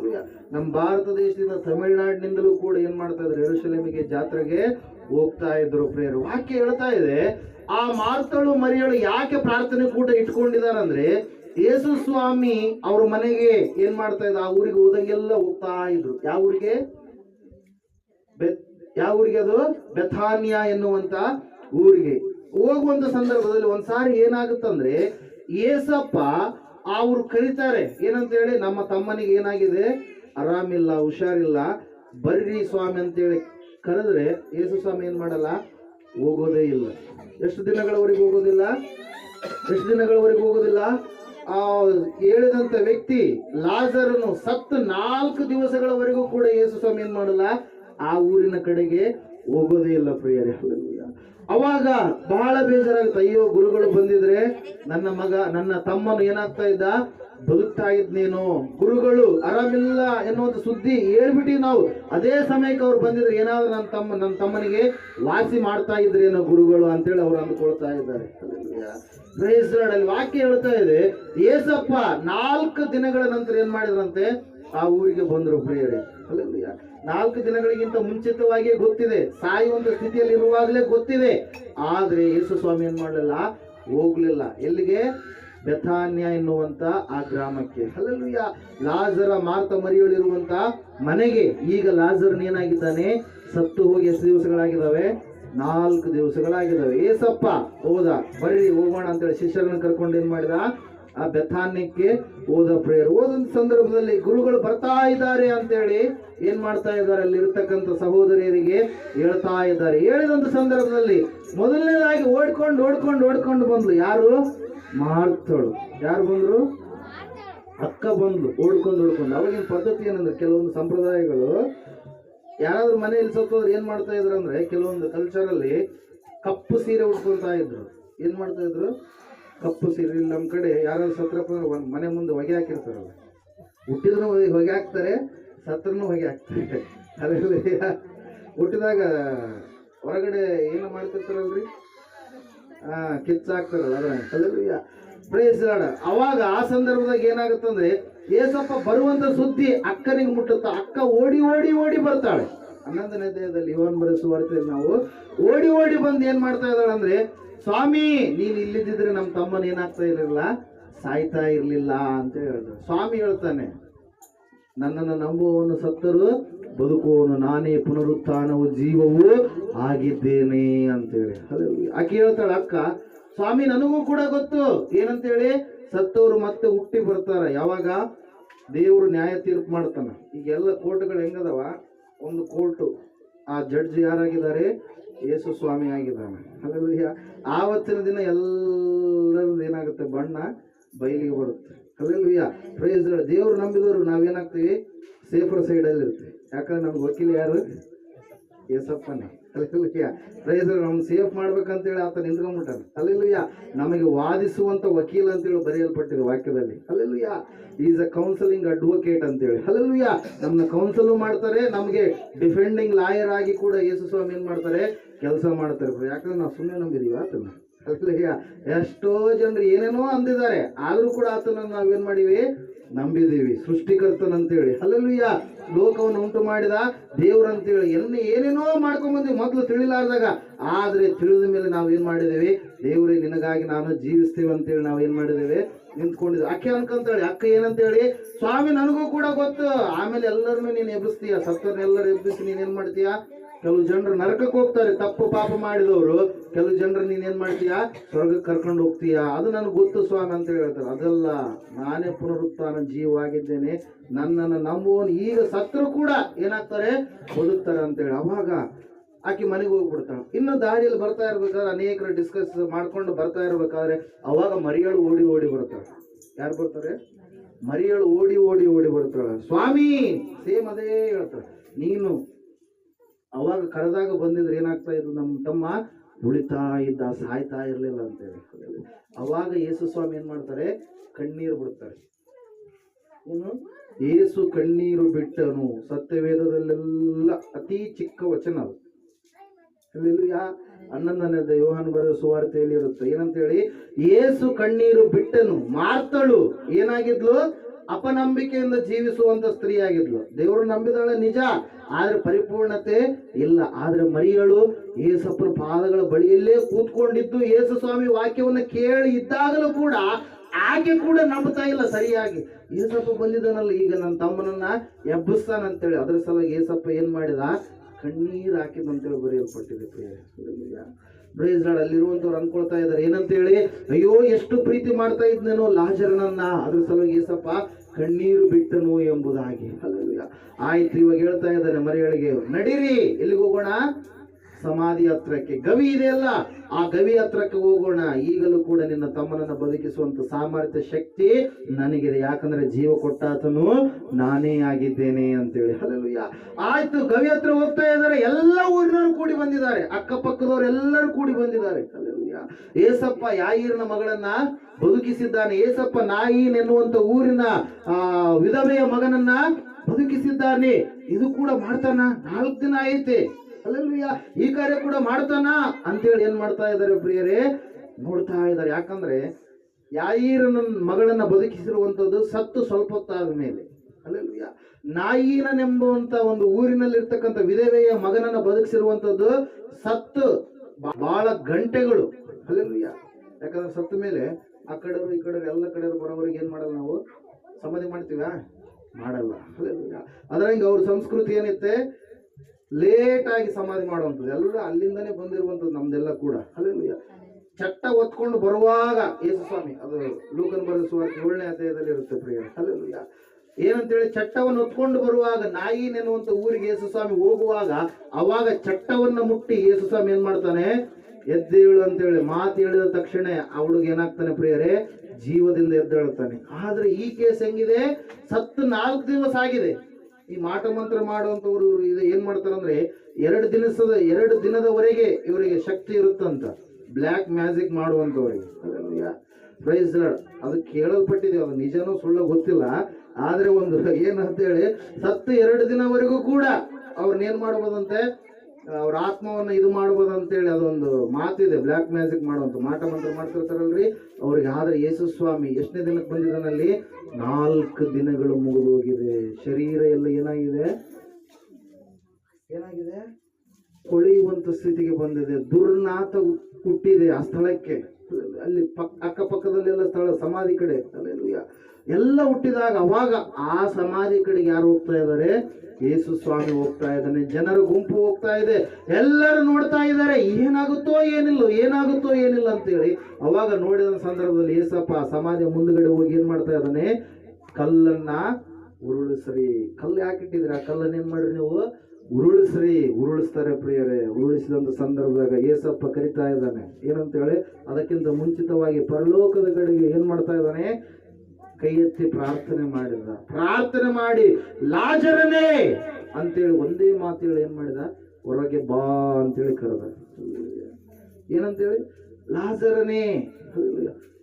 ನಮ್ಮ ಭಾರತ ದೇಶದಿಂದ ತಮಿಳುನಾಡಿನಿಂದಲೂ ಕೂಡ ಏನ್ ಮಾಡ್ತಾ ಇದ್ರು? ಎರುಶಲೇಮಿಗೆ ಜಾತ್ರೆಗೆ ಹೋಗ್ತಾ ಇದ್ರು ಪ್ರೇರು ವಾಕ್ಯ ಹೇಳ್ತಾ ಇದೆ, ಆ ಮಾರ್ತಳು ಮರಿಯಳು ಯಾಕೆ ಪ್ರಾರ್ಥನೆ ಕೂಟ ಇಟ್ಕೊಂಡಿದಾರಂದ್ರೆ ಯೇಸು ಸ್ವಾಮಿ ಅವ್ರ ಮನೆಗೆ ಏನ್ ಮಾಡ್ತಾ ಇದ್ದ ಆ ಊರಿಗೆ ಹೋದಂಗೆಲ್ಲ ಹೋಗ್ತಾ ಇದ್ರು. ಯಾವ ಊರಿಗೆ? ಯಾವ ಊರಿಗೆ ಅದು? ಬೆಥಾನ್ಯ ಎನ್ನುವಂತ ಊರಿಗೆ. ಹೋಗುವಂತ ಸಂದರ್ಭದಲ್ಲಿ ಒಂದ್ಸಾರಿ ಏನಾಗುತ್ತಂದ್ರೆ, ಏಸಪ್ಪ ಅವ್ರು ಕರೀತಾರೆ. ಏನಂತ ಹೇಳಿ, ನಮ್ಮ ತಮ್ಮನಿಗೆ ಏನಾಗಿದೆ? ಆರಾಮಿಲ್ಲ, ಹುಷಾರಿಲ್ಲ. ಬರ್ರಿ ಸ್ವಾಮಿ ಅಂತೇಳಿ ಕರೆದ್ರೆ ಯೇಸು ಸ್ವಾಮಿ ಏನ್ ಮಾಡಲ್ಲ? ಹೋಗೋದೇ ಇಲ್ಲ. ಎಷ್ಟು ದಿನಗಳವರೆಗೆ ಹೋಗೋದಿಲ್ಲ? ಎಷ್ಟು ದಿನಗಳವರೆಗೆ ಹೋಗೋದಿಲ್ಲ? ಆ ಹೇಳಿದಂತ ವ್ಯಕ್ತಿ ಲಾಜರನು ಸತ್ತು ನಾಲ್ಕು ದಿವಸಗಳವರೆಗೂ ಕೂಡ ಯೇಸು ಸ್ವಾಮಿ ಏನ್ ಮಾಡಲ್ಲ? ಆ ಊರಿನ ಕಡೆಗೆ ಹೋಗೋದೇ ಇಲ್ಲ ಪ್ರಿಯರೇ. ಅವಾಗ ಬಹಳ ಬೇಜಾರಾಗುತ್ತೆ. ಅಯ್ಯೋ, ಗುರುಗಳು ಬಂದಿದ್ರೆ ನನ್ನ ಮಗ, ನನ್ನ ತಮ್ಮನು ಏನಾಗ್ತಾ ಇದ್ದ? ಬದುಕ್ತಾ ಇದ್ನೇನೋ ಗುರುಗಳು ಆರಾಮಿಲ್ಲ ಎನ್ನುವಂತ ಸುದ್ದಿ ಹೇಳ್ಬಿಟ್ಟು ನಾವು. ಅದೇ ಸಮಯಕ್ಕೆ ಅವ್ರು ಬಂದಿದ್ರೆ, ಏನಾದ್ರೂ ನನ್ನ ತಮ್ಮ ನನ್ನ ತಮ್ಮನಿಗೆ ವಾಸಿ ಮಾಡ್ತಾ ಇದ್ರೇನೋ ಗುರುಗಳು ಅಂತೇಳಿ ಅವ್ರು ಅಂದ್ಕೊಳ್ತಾ ಇದ್ದಾರೆ. ಅಲ್ಲಿ ವಾಕ್ಯ ಹೇಳ್ತಾ ಇದೆ, ಏಸಪ್ಪ, ನಾಲ್ಕು ದಿನಗಳ ನಂತರ ಏನ್ ಮಾಡಿದ್ರಂತೆ? ಆ ಊರಿಗೆ ಬಂದರು ಪ್ರಿಯರೇ. ನಾಲ್ಕು ದಿನಗಳಿಗಿಂತ ಮುಂಚಿತವಾಗಿಯೇ ಗೊತ್ತಿದೆ, ಸಾಯುವಂತ ಸ್ಥಿತಿಯಲ್ಲಿ ಇರುವಾಗಲೇ ಗೊತ್ತಿದೆ. ಆದ್ರೆ ಯೇಸು ಸ್ವಾಮಿ ಏನ್ ಮಾಡಲಿಲ್ಲ? ಹೋಗ್ಲಿಲ್ಲ. ಎಲ್ಲಿಗೆ? ಬೆಥಾನ್ಯ ಎನ್ನುವಂತ ಆ ಗ್ರಾಮಕ್ಕೆ. ಹಲ್ಲಲುಯ್ಯ ಲಾಜರ ಮಾರ್ತ ಮರಿಯಳಿರುವಂತ ಮನೆಗೆ ಈಗ ಲಾಜರ್ ಏನಾಗಿದ್ದಾನೆ? ಸತ್ತು ಹೋಗಿ ಎಷ್ಟು ದಿವಸಗಳಾಗಿದ್ದಾವೆ? ನಾಲ್ಕು ದಿವಸಗಳಾಗಿದ್ದಾವೆ. ಏಸಪ್ಪ, ಹೋದ, ಬರ್ರಿ, ಹೋಗೋಣ ಅಂತೇಳಿ ಶಿಷ್ಯರನ್ನ ಕರ್ಕೊಂಡು ಏನ್ ಮಾಡಿದ? ಆ ಬೆಥಾನ್ಯಕ್ಕೆ ಓದ ಪ್ರೇಯರ್. ಹೋದಂತ ಸಂದರ್ಭದಲ್ಲಿ ಗುರುಗಳು ಬರ್ತಾ ಇದ್ದಾರೆ ಅಂತೇಳಿ ಏನ್ ಮಾಡ್ತಾ ಇದ್ದಾರೆ? ಅಲ್ಲಿ ಇರ್ತಕ್ಕಂಥ ಸಹೋದರಿಯರಿಗೆ ಹೇಳ್ತಾ ಇದ್ದಾರೆ. ಹೇಳಿದಂತ ಸಂದರ್ಭದಲ್ಲಿ ಮೊದಲನೇದಾಗಿ ಓಡ್ಕೊಂಡು ಓಡ್ಕೊಂಡು ಓಡ್ಕೊಂಡು ಬಂದ್ಲು ಯಾರು? ಮಾರ್ತಳು ಯಾರು ಬಂದರು? ಅಕ್ಕ ಬಂದ್ಲು, ಓಡ್ಕೊಂಡು ಓಡ್ಕೊಂಡು. ಅವಾಗಿನ ಪದ್ಧತಿ ಏನಂದ್ರೆ ಕೆಲವೊಂದು ಸಂಪ್ರದಾಯಗಳು ಯಾರಾದ್ರೂ ಮನೆಯಲ್ಲಿ ಸತ್ತೋದ್ರೆ ಏನು ಮಾಡ್ತಾ ಇದ್ರು ಅಂದ್ರೆ ಕೆಲವೊಂದು ಕಲ್ಚರಲ್ಲಿ ಕಪ್ಪು ಸೀರೆ ಉಟ್ಕೊಳ್ತಾ ಇದ್ರು. ಏನು ಮಾಡ್ತಾ ಇದ್ರು? ಕಪ್ಪು ಸೀರೆ. ನಮ್ಮ ಕಡೆ ಯಾರಾದ್ರು ಸತ್ರಪ್ಪ ಮನೆ ಮುಂದೆ ಹೊಗೆ ಹಾಕಿರ್ತಾರಲ್ಲ ಹುಟ್ಟಿದ್ರು ಹೊಗೆ ಹಾಕ್ತಾರೆ ಸತ್ರನು ಹೊಗೆ ಹಾಕ್ತಾರೆ. ಅದರಲ್ಲಿ ಹುಟ್ಟಿದಾಗ ಹೊರಗಡೆ ಏನು ಮಾಡ್ತಿರ್ತಾರಲ್ರಿ? ಆ ಕಿಚ್ಚಾಕ್ತಾರಲ್ಲ ಅದ್ರ ಪ್ರೇಸ್. ಅವಾಗ ಆ ಸಂದರ್ಭದಾಗ ಏನಾಗುತ್ತಂದ್ರೆ, ಏಸಪ್ಪ ಬರುವಂತ ಸುದ್ದಿ ಅಕ್ಕನಿಗೆ ಮುಟ್ಟುತ್ತ, ಅಕ್ಕ ಓಡಿ ಓಡಿ ಓಡಿ ಬರ್ತಾಳೆ. ಹನ್ನೊಂದನೇ ದೇಹದಲ್ಲಿ ಇವನ್ ಬರೆಸುವಾರ್ತೆಯಲ್ಲಿ ನಾವು ಓಡಿ ಓಡಿ ಬಂದು ಏನ್ ಮಾಡ್ತಾ ಇದ್ದಾಳೆ ಅಂದ್ರೆ, ಸ್ವಾಮಿ, ನೀನ್ ಇಲ್ಲಿದ್ದಿದ್ರೆ ನಮ್ಮ ತಮ್ಮನ ಏನಾಗ್ತಾ ಇರಲಿಲ್ಲ? ಸಾಯ್ತಾ ಇರಲಿಲ್ಲ, ಅಂತ ಹೇಳಿದ್ರು ಸ್ವಾಮಿ ಹೇಳ್ತಾನೆ. ನನ್ನನ್ನು ನಂಬುವವನು ಸತ್ತರು, ಬದುಕುವವನು ನಾನೇ ಪುನರುತ್ಥಾನವು, ಜೀವವು ಆಗಿದ್ದೇನೆ ಅಂತೇಳಿ. ಅದೇ ಆಕೆ ಹೇಳ್ತಾಳೆ, ಅಕ್ಕ, ಸ್ವಾಮಿ, ನನಗೂ ಕೂಡ ಗೊತ್ತು. ಏನಂತೇಳಿ, ಸತ್ತವರು ಮತ್ತೆ ಹುಟ್ಟಿ ಬರ್ತಾರ. ಯಾವಾಗ? ದೇವರು ನ್ಯಾಯ ತೀರ್ಪು ಮಾಡ್ತಾನ. ಈಗೆಲ್ಲ ಕೋರ್ಟ್ಗಳು ಹೆಂಗದವ? ಒಂದು ಕೋರ್ಟು. ಆ ಜಡ್ಜ್ ಯಾರಾಗಿದ್ದಾರೆ? ಯೇಸು ಸ್ವಾಮಿ ಆಗಿದ್ದಾನೆ. ಅದರಲ್ಲಿ ಆವತ್ತಿನ ದಿನ ಎಲ್ಲರದ್ದು ಏನಾಗುತ್ತೆ? ಬಣ್ಣ ಬಯಲಿಗೆ ಬರುತ್ತೆ. ಅಲ್ಲೆಲ್ಲೂಯ್ಯ ಪ್ರೈಸ್ ದೇವ್ರು ನಂಬಿದವರು ನಾವೇನಾಗ್ತೀವಿ? ಸೇಫರ್ ಸೈಡಲ್ಲಿ ಇರ್ತೀವಿ. ಯಾಕಂದ್ರೆ ನಮ್ಗೆ ವಕೀಲ ಯಾರು? ಏಸಪ್ಪನೇ ಅಲ್ಲಿಲ್ಲಯ್ಯ ಪ್ರೈಸ್ ನಮ್ಗೆ ಸೇಫ್ ಮಾಡ್ಬೇಕಂತೇಳಿ ಆತ ನಿಂತ್ಕೊಂಡ್ಬಿಟ್ಟಾನೆ. ಅಲ್ಲಿಲ್ಲಯ್ಯ ನಮಗೆ ವಾದಿಸುವಂತ ವಕೀಲ ಅಂತೇಳಿ ಬರೆಯಲ್ಪಟ್ಟಿದೆ ವಾಕ್ಯದಲ್ಲಿ. ಅಲ್ಲಿಲ್ಲಯ್ಯ ಈಸ್ ಅ ಕೌನ್ಸಿಲಿಂಗ್ ಅಡ್ವೊಕೇಟ್ ಅಂತೇಳಿ. ಅಲ್ಲಿಲ್ಲಯ್ಯ ನಮ್ಮನ್ನ ಕೌನ್ಸಲ್ ಮಾಡ್ತಾರೆ. ನಮಗೆ ಡಿಫೆಂಡಿಂಗ್ ಲಾಯರ್ ಆಗಿ ಕೂಡ ಯೇಸು ಸ್ವಾಮಿ ಏನ್ ಮಾಡ್ತಾರೆ? ಕೆಲಸ ಮಾಡ್ತಾರೆ ಯಾಕಂದ್ರೆ ನಾವು ಸುಮ್ಮನೆ ನಂಬಿದೀವಿ ಆತನ. ಅಲ್ಲಿಲ್ಲಯ್ಯ ಎಷ್ಟೋ ಜನರು ಏನೇನೋ ಅಂದಿದ್ದಾರೆ, ಆದರೂ ಕೂಡ ಆತನ ನಾವೇನ್ ಮಾಡಿವಿ? ನಂಬಿದೀವಿ. ಸೃಷ್ಟಿಕರ್ತನಂತೇಳಿ. ಅಲ್ಲಲ್ಲಿಯ ಲೋಕವನ್ನು ಉಂಟು ಮಾಡಿದ ದೇವ್ರಂತೇಳಿ. ಎನ್ನ ಏನೇನೋ ಮಾಡ್ಕೊಂಡ್ ಬಂದಿವಿ ಮೊದಲು ತಿಳಿಲಾರ್ದಾಗ. ಆದ್ರೆ ತಿಳಿದ ಮೇಲೆ ನಾವು ಏನು ಮಾಡಿದ್ದೀವಿ ದೇವರೇ, ನಿನಗಾಗಿ ನಾನು ಜೀವಿಸ್ತೀವಿ ಅಂತೇಳಿ ನಾವು ಏನು ಮಾಡಿದೇವೆ? ನಿಂತ್ಕೊಂಡಿದ್ವಿ. ಅಕ್ಕ ಅನ್ಕಂತೇಳಿ. ಅಕ್ಕ ಏನಂತೇಳಿ? ಸ್ವಾಮಿ, ನನಗೂ ಕೂಡ ಗೊತ್ತು. ಆಮೇಲೆ ಎಲ್ಲರನ್ನೂ ನೀನು ಎಬ್ಬಿಸ್ತೀಯ? ಸತ್ತರ್ನೆಲ್ಲರೂ ಎಬ್ಬಿಸಿ ನೀನು ಏನು ಮಾಡ್ತೀಯ? ಕೆಲವು ಜನರು ನರಕಕ್ಕೆ ಹೋಗ್ತಾರೆ, ತಪ್ಪು ಪಾಪ ಮಾಡಿದವರು. ಕೆಲವು ಜನರು ನೀನೇನು ಮಾಡ್ತೀಯಾ? ಸ್ವರ್ಗಕ್ಕೆ ಕರ್ಕೊಂಡು ಹೋಗ್ತೀಯಾ? ಅದು ನನಗೆ ಗೊತ್ತು ಸ್ವಾಮಿ ಅಂತ ಹೇಳ್ತಾರೆ. ಅದಲ್ಲ ನಾನೇ ಪುನರುತ್ಥಾನ ಜೀವವಾಗಿದ್ದೇನೆ ನನ್ನನ್ನು ನಂಬುವನು ಈಗ ಸತ್ರು ಕೂಡ ಏನಾಗ್ತಾರೆ? ಬದುಕ್ತಾರೆ ಅಂತೇಳಿ ಅವಾಗ ಆಕೆ ಮನೆಗೆ ಹೋಗ್ಬಿಡ್ತಾಳೆ. ಇನ್ನು ದಾರಿಯಲ್ಲಿ ಬರ್ತಾ ಇರ್ಬೇಕಾದ್ರೆ ಅನೇಕರು ಡಿಸ್ಕಸ್ ಮಾಡ್ಕೊಂಡು ಬರ್ತಾ ಇರ್ಬೇಕಾದ್ರೆ ಅವಾಗ ಮರಿಯಳು ಓಡಿ ಓಡಿ ಬರ್ತಾಳೆ ಯಾರು ಬರ್ತಾರೆ? ಮರಿಯಳು ಓಡಿ ಓಡಿ ಓಡಿ ಬರ್ತಾಳೆ ಸ್ವಾಮಿ, ಸೇಮ್ ಅದೇ ಹೇಳ್ತಾಳೆ. ನೀನು ಅವಾಗ ಕರೆದಾಗ ಬಂದಿದ್ರೆ ಏನಾಗ್ತಾ ಇದ್ದು ನಮ್ಮ ತಮ್ಮ ಉಳಿತಾ ಇದ್ದ, ಸಾಯ್ತಾ ಇರಲಿಲ್ಲ ಅಂತೇಳಿ ಅವಾಗ ಯೇಸು ಸ್ವಾಮಿ ಏನ್ ಮಾಡ್ತಾರೆ? ಕಣ್ಣೀರು ಬಿಡ್ತಾರೆ. ಏನು? ಏಸು ಕಣ್ಣೀರು ಬಿಟ್ಟನು. ಸತ್ಯವೇದದಲ್ಲೆಲ್ಲ ಅತಿ ಚಿಕ್ಕ ವಚನ ಅದು. ಯಾ ಹನ್ನೊಂದನೇ ಯೋಹನ್ ಬರೋ ಸುವಾರ್ತೆಯಲ್ಲಿ ಇರುತ್ತೆ ಏನಂತ ಹೇಳಿ ಏಸು ಕಣ್ಣೀರು ಬಿಟ್ಟನು. ಮಾರ್ತಳು. ಏನಾಗಿದ್ಲು? ಅಪನಂಬಿಕೆಯಿಂದ ಜೀವಿಸುವಂತ ಸ್ತ್ರೀ ಆಗಿದ್ಲು. ದೇವರು ನಂಬಿದಾಳೆ ನಿಜ, ಆದ್ರೆ ಪರಿಪೂರ್ಣತೆ ಇಲ್ಲ. ಆದ್ರೆ ಮರಿಯಳು ಏಸಪ್ಪನ ಪಾದಗಳ ಬಳಿಯಲ್ಲೇ ಕೂತ್ಕೊಂಡಿದ್ದು ಏಸು ಸ್ವಾಮಿ ವಾಕ್ಯವನ್ನ ಕೇಳಿ ಇದ್ದಾಗಲೂ ಕೂಡ ಆಕೆ ಕೂಡ ನಂಬ್ತಾ ಇಲ್ಲ ಸರಿಯಾಗಿ. ಏಸಪ್ಪ ಬಂದಿದ್ದಾನಲ್ಲ, ಈಗ ನನ್ನ ತಮ್ಮನನ್ನ ಎಬ್ಬಿಸ್ತಾನಂತೇಳಿ ಅದ್ರ ಸಲುವಾಗಿ ಏಸಪ್ಪ ಏನ್ ಮಾಡಿದ? ಕಣ್ಣೀರು ಹಾಕಿದಂತೇಳಿ ಬರೆಯಲ್ಪಟ್ಟಿದೆ ಬ್ರೇಸ್ ಅಲ್ಲಿರುವಂಥವ್ರು ಅನ್ಕೊಳ್ತಾ ಇದ್ದಾರೆ. ಏನಂತೇಳಿ? ಅಯ್ಯೋ, ಎಷ್ಟು ಪ್ರೀತಿ ಮಾಡ್ತಾ ಇದ್ನೇನೋ ಲಾಜರನನ್ನ. ಅದ್ರ ಸಲುವಾಗಿ ಏಸಪ್ಪ ಕಣ್ಣೀರು ಬಿಟ್ಟನು ಎಂಬುದಾಗಿ. ಅಲ್ಲ ಆಯ್ತು ಇವಾಗ ಹೇಳ್ತಾ ಇದ್ದಾರೆ ಮರಿಗಳಿಗೆ ನಡೀರಿ ಎಲ್ಲಿಗೆ ಹೋಗೋಣ? ಸಮಾಧಿ ಹತ್ರಕ್ಕೆ. ಗವಿ ಇದೆಯಲ್ಲ ಆ ಗವಿ ಹತ್ರಕ್ಕೆ ಹೋಗೋಣ. ಈಗಲೂ ಕೂಡ ನಿನ್ನ ತಮ್ಮನನ್ನ ಬದುಕಿಸುವಂತ ಸಾಮರ್ಥ್ಯ, ಶಕ್ತಿ ನನಗಿದೆ. ಯಾಕಂದ್ರೆ ಜೀವ ಕೊಟ್ಟಾತನು ನಾನೇ ಆಗಿದ್ದೇನೆ ಅಂತೇಳಿ. ಹಲಲುಯ್ಯ ಆಯ್ತು, ಗವಿ ಹತ್ರ ಹೋಗ್ತಾ ಇದ್ದಾರೆ. ಎಲ್ಲ ಊರಿನವರು ಕೂಡಿ ಬಂದಿದ್ದಾರೆ. ಅಕ್ಕಪಕ್ಕದವರು ಎಲ್ಲರೂ ಕೂಡಿ ಬಂದಿದ್ದಾರೆ. ಅಲ್ಲಲ್ಯ ಏಸಪ್ಪ, ಯಾಯಿರನ ಮಗಳನ್ನ ಬದುಕಿಸಿದ್ದಾನೆ. ಏಸಪ್ಪ ನಾಯಿನ್ ಎನ್ನುವಂತ ಊರಿನ, ಆ, ವಿಧವೆಯ ಮಗನನ್ನ ಬದುಕಿಸಿದ್ದಾನೆ. ಇದು ಕೂಡ ಮಾಡ್ತಾನ? ನಾಲ್ಕು ದಿನ ಐತೆ. ಈ ಕಾರ್ಯ ಕೂಡ ಮಾಡ್ತಾನ ಅಂತೇಳಿ ಏನ್ ಮಾಡ್ತಾ ಇದ್ದಾರೆ ಪ್ರಿಯರೇ? ನೋಡ್ತಾ ಇದ್ದಾರೆ. ಯಾಕಂದ್ರೆ ಯಾಯಿರನ ಮಗಳನ್ನ ಬದುಕಿಸಿರುವಂತದ್ದು ಸತ್ತು ಸ್ವಲ್ಪ ಹೊತ್ತಾದ ಮೇಲೆ. ಅಲ್ಲಲ್ವಿಯ ನಾಯಿನನೆಂಬುವಂತ ಒಂದು ಊರಿನಲ್ಲಿರ್ತಕ್ಕಂಥ ವಿಧವೆಯ ಮಗನನ್ನ ಬದುಕಿಸಿರುವಂತದ್ದು ಸತ್ತು. ಬಹಳ ಗಂಟೆಗಳು. ಅಲ್ಲಲ್ವಿಯ ಯಾಕಂದ್ರೆ ಸತ್ತ ಮೇಲೆ ಆ ಕಡೆಯವರು, ಈ ಕಡೆಯವರು, ಎಲ್ಲ ಕಡೆಯವರು ಬರೋವರಿಗೆ ಏನ್ ಮಾಡಲ್ಲ ನಾವು? ಸಮಾಧಿ ಮಾಡ್ತೀವ? ಮಾಡಲ್ಲ. ಅದರಂಗೆ ಅವ್ರ ಸಂಸ್ಕೃತಿ ಏನಿತ್ತೆ? ಲೇಟ್ ಆಗಿ ಸಮಾಧಿ ಮಾಡುವಂಥದ್ದು. ಎಲ್ಲ ಅಲ್ಲಿಂದನೇ ಬಂದಿರುವಂಥದ್ದು ನಮ್ದೆಲ್ಲ ಕೂಡ. ಅಲ್ಲೆಲ್ಲ ಚಟ್ಟ ಒತ್ಕೊಂಡು ಬರುವಾಗ ಯೇಸು ಸ್ವಾಮಿ, ಅದು ಲೂಕನ್ ಬರೆದ ಸುವಾರ್ತೆ ಏಳನೇ ಅಧ್ಯಾಯದಲ್ಲಿ ಇರುತ್ತೆ ಪ್ರಿಯ ಅಲ್ಲೆಲ್ಲ ಏನಂತೇಳಿ ಚಟ್ಟವನ್ನು ಹೊತ್ಕೊಂಡು ಬರುವಾಗ ನಾಯಿ ನೆನ್ನುವಂತ ಊರಿಗೆ ಯೇಸು ಸ್ವಾಮಿ ಹೋಗುವಾಗ ಅವಾಗ ಚಟ್ಟವನ್ನ ಮುಟ್ಟಿ ಯೇಸು ಸ್ವಾಮಿ ಏನ್ ಮಾಡ್ತಾನೆ? ಎದ್ದೇಳು ಅಂತೇಳಿ ಮಾತು ಹೇಳಿದ ತಕ್ಷಣ ಅವಳಿಗೆ ಏನಾಗ್ತಾನೆ ಪ್ರಿಯರೇ? ಜೀವದಿಂದ ಎದ್ದೇಳುತ್ತಾನೆ. ಆದ್ರೆ ಈ ಕೇಸ್ ಹೆಂಗಿದೆ? ಸತ್ತು ನಾಲ್ಕು ದಿವಸ ಆಗಿದೆ. ಈ ಮಾಟ ಮಂತ್ರ ಮಾಡುವಂತವ್ರು ಇವ್ರು ಇದು ಏನ್ ಮಾಡ್ತಾರಂದ್ರೆ ಎರಡು ದಿನಸದ, ಎರಡು ದಿನದವರೆಗೆ ಇವರಿಗೆ ಶಕ್ತಿ ಇರುತ್ತಂತ. ಬ್ಲ್ಯಾಕ್ ಮ್ಯಾಜಿಕ್ ಮಾಡುವಂತವ್ರಿಗೆ ಪ್ರೈಸ್ ಅದು ಕೇಳಲ್ಪಟ್ಟಿದೆ, ಅದು ನಿಜನೂ ಸುಳ್ಳು ಗೊತ್ತಿಲ್ಲ. ಆದರೆ ಒಂದು ಏನಂತ ಹೇಳಿ ಸತ್ತು ಎರಡು ದಿನವರೆಗೂ ಕೂಡ ಅವ್ರನ್ನ ಏನು ಮಾಡ್ಬೋದಂತೆ? ಅವ್ರ ಆತ್ಮವನ್ನ ಇದು ಮಾಡ್ಬೋದು ಅಂತೇಳಿ ಅದೊಂದು ಮಾತಿದೆ. ಬ್ಲ್ಯಾಕ್ ಮ್ಯಾಜಿಕ್ ಮಾಡುವಂತ ಮಾಟ ಮಂತ್ರ ಮಾಡ್ತಿರ್ತಾರಲ್ರಿ? ಅವ್ರಿಗೆ ಆದ್ರೆ ಯೇಸು ಸ್ವಾಮಿ ಎಷ್ಟನೇ ದಿನಕ್ಕೆ ಬಂದಿದ್ದಾನಲ್ಲಿ? ನಾಲ್ಕು ದಿನಗಳು ಮುಗಿದು ಹೋಗಿದೆ ಶರೀರ ಎಲ್ಲ ಏನಾಗಿದೆ? ಏನಾಗಿದೆ? ಕೊಳೆಯುವಂತ ಸ್ಥಿತಿಗೆ ಬಂದಿದೆ. ದುರ್ನಾಥ ಹುಟ್- ಹುಟ್ಟಿದೆ ಆ ಸ್ಥಳಕ್ಕೆ. ಅಲ್ಲಿ ಪಕ್, ಅಕ್ಕಪಕ್ಕದಲ್ಲೆಲ್ಲ ಸ್ಥಳ, ಸಮಾಧಿ ಕಡೆ. ಅಲ್ಲೆಲ್ಲೂಯ್ಯ. ಎಲ್ಲ ಹುಟ್ಟಿದಾಗ ಅವಾಗ ಆ ಸಮಾಧಿ ಕಡೆಗೆ ಯಾರು ಹೋಗ್ತಾ ಇದ್ದಾರೆ? ಯೇಸು ಸ್ವಾಮಿ ಹೋಗ್ತಾ ಇದ್ದಾನೆ, ಜನರ ಗುಂಪು ಹೋಗ್ತಾ ಇದೆ, ಎಲ್ಲರೂ ನೋಡ್ತಾ ಇದ್ದಾರೆ, ಏನಾಗುತ್ತೋ ಏನಿಲ್ಲ ಏನಾಗುತ್ತೋ ಏನಿಲ್ಲ ಅಂತೇಳಿ ಅವಾಗ ನೋಡಿದ ಸಂದರ್ಭದಲ್ಲಿ ಏಸಪ್ಪ ಸಮಾಧಿ ಮುಂದ್ಗಡೆ ಹೋಗಿ ಏನು ಮಾಡ್ತಾ ಇದ್ದಾನೆ? ಕಲ್ಲನ್ನ ಉರುಳಿಸ್ರಿ. ಕಲ್ಲು ಯಾಕೆ ಇಟ್ಟಿದ್ರಿ ಆ ಕಲ್ಲನ್ನು ಏನು ಮಾಡ್ರಿ ನೀವು? ಉರುಳಿಸ್ರಿ, ಉರುಳಿಸ್ತಾರೆ ಪ್ರಿಯರೇ. ಉರುಳಿಸಿದಂಥ ಸಂದರ್ಭದಾಗ ಏಸಪ್ಪ ಕರಿತಾ ಇದ್ದಾನೆ. ಏನಂತ ಹೇಳಿ? ಅದಕ್ಕಿಂತ ಮುಂಚಿತವಾಗಿ ಪರಲೋಕದ ಕಡೆಗೆ ಏನು ಮಾಡ್ತಾ ಇದ್ದಾನೆ? ಕೈ ಎತ್ತಿ ಪ್ರಾರ್ಥನೆ ಮಾಡಿದ. ಪ್ರಾರ್ಥನೆ ಮಾಡಿ, ಲಾಜರನೇ! ಅಂತೇಳಿ ಒಂದೇ ಮಾತು ಹೇಳಿ ಏನ್ ಮಾಡಿದ? ಹೊರಗೆ ಬಾ ಅಂತೇಳಿ ಕರೆದ. ಏನಂತೇಳಿ? ಲಾಜರನೇ!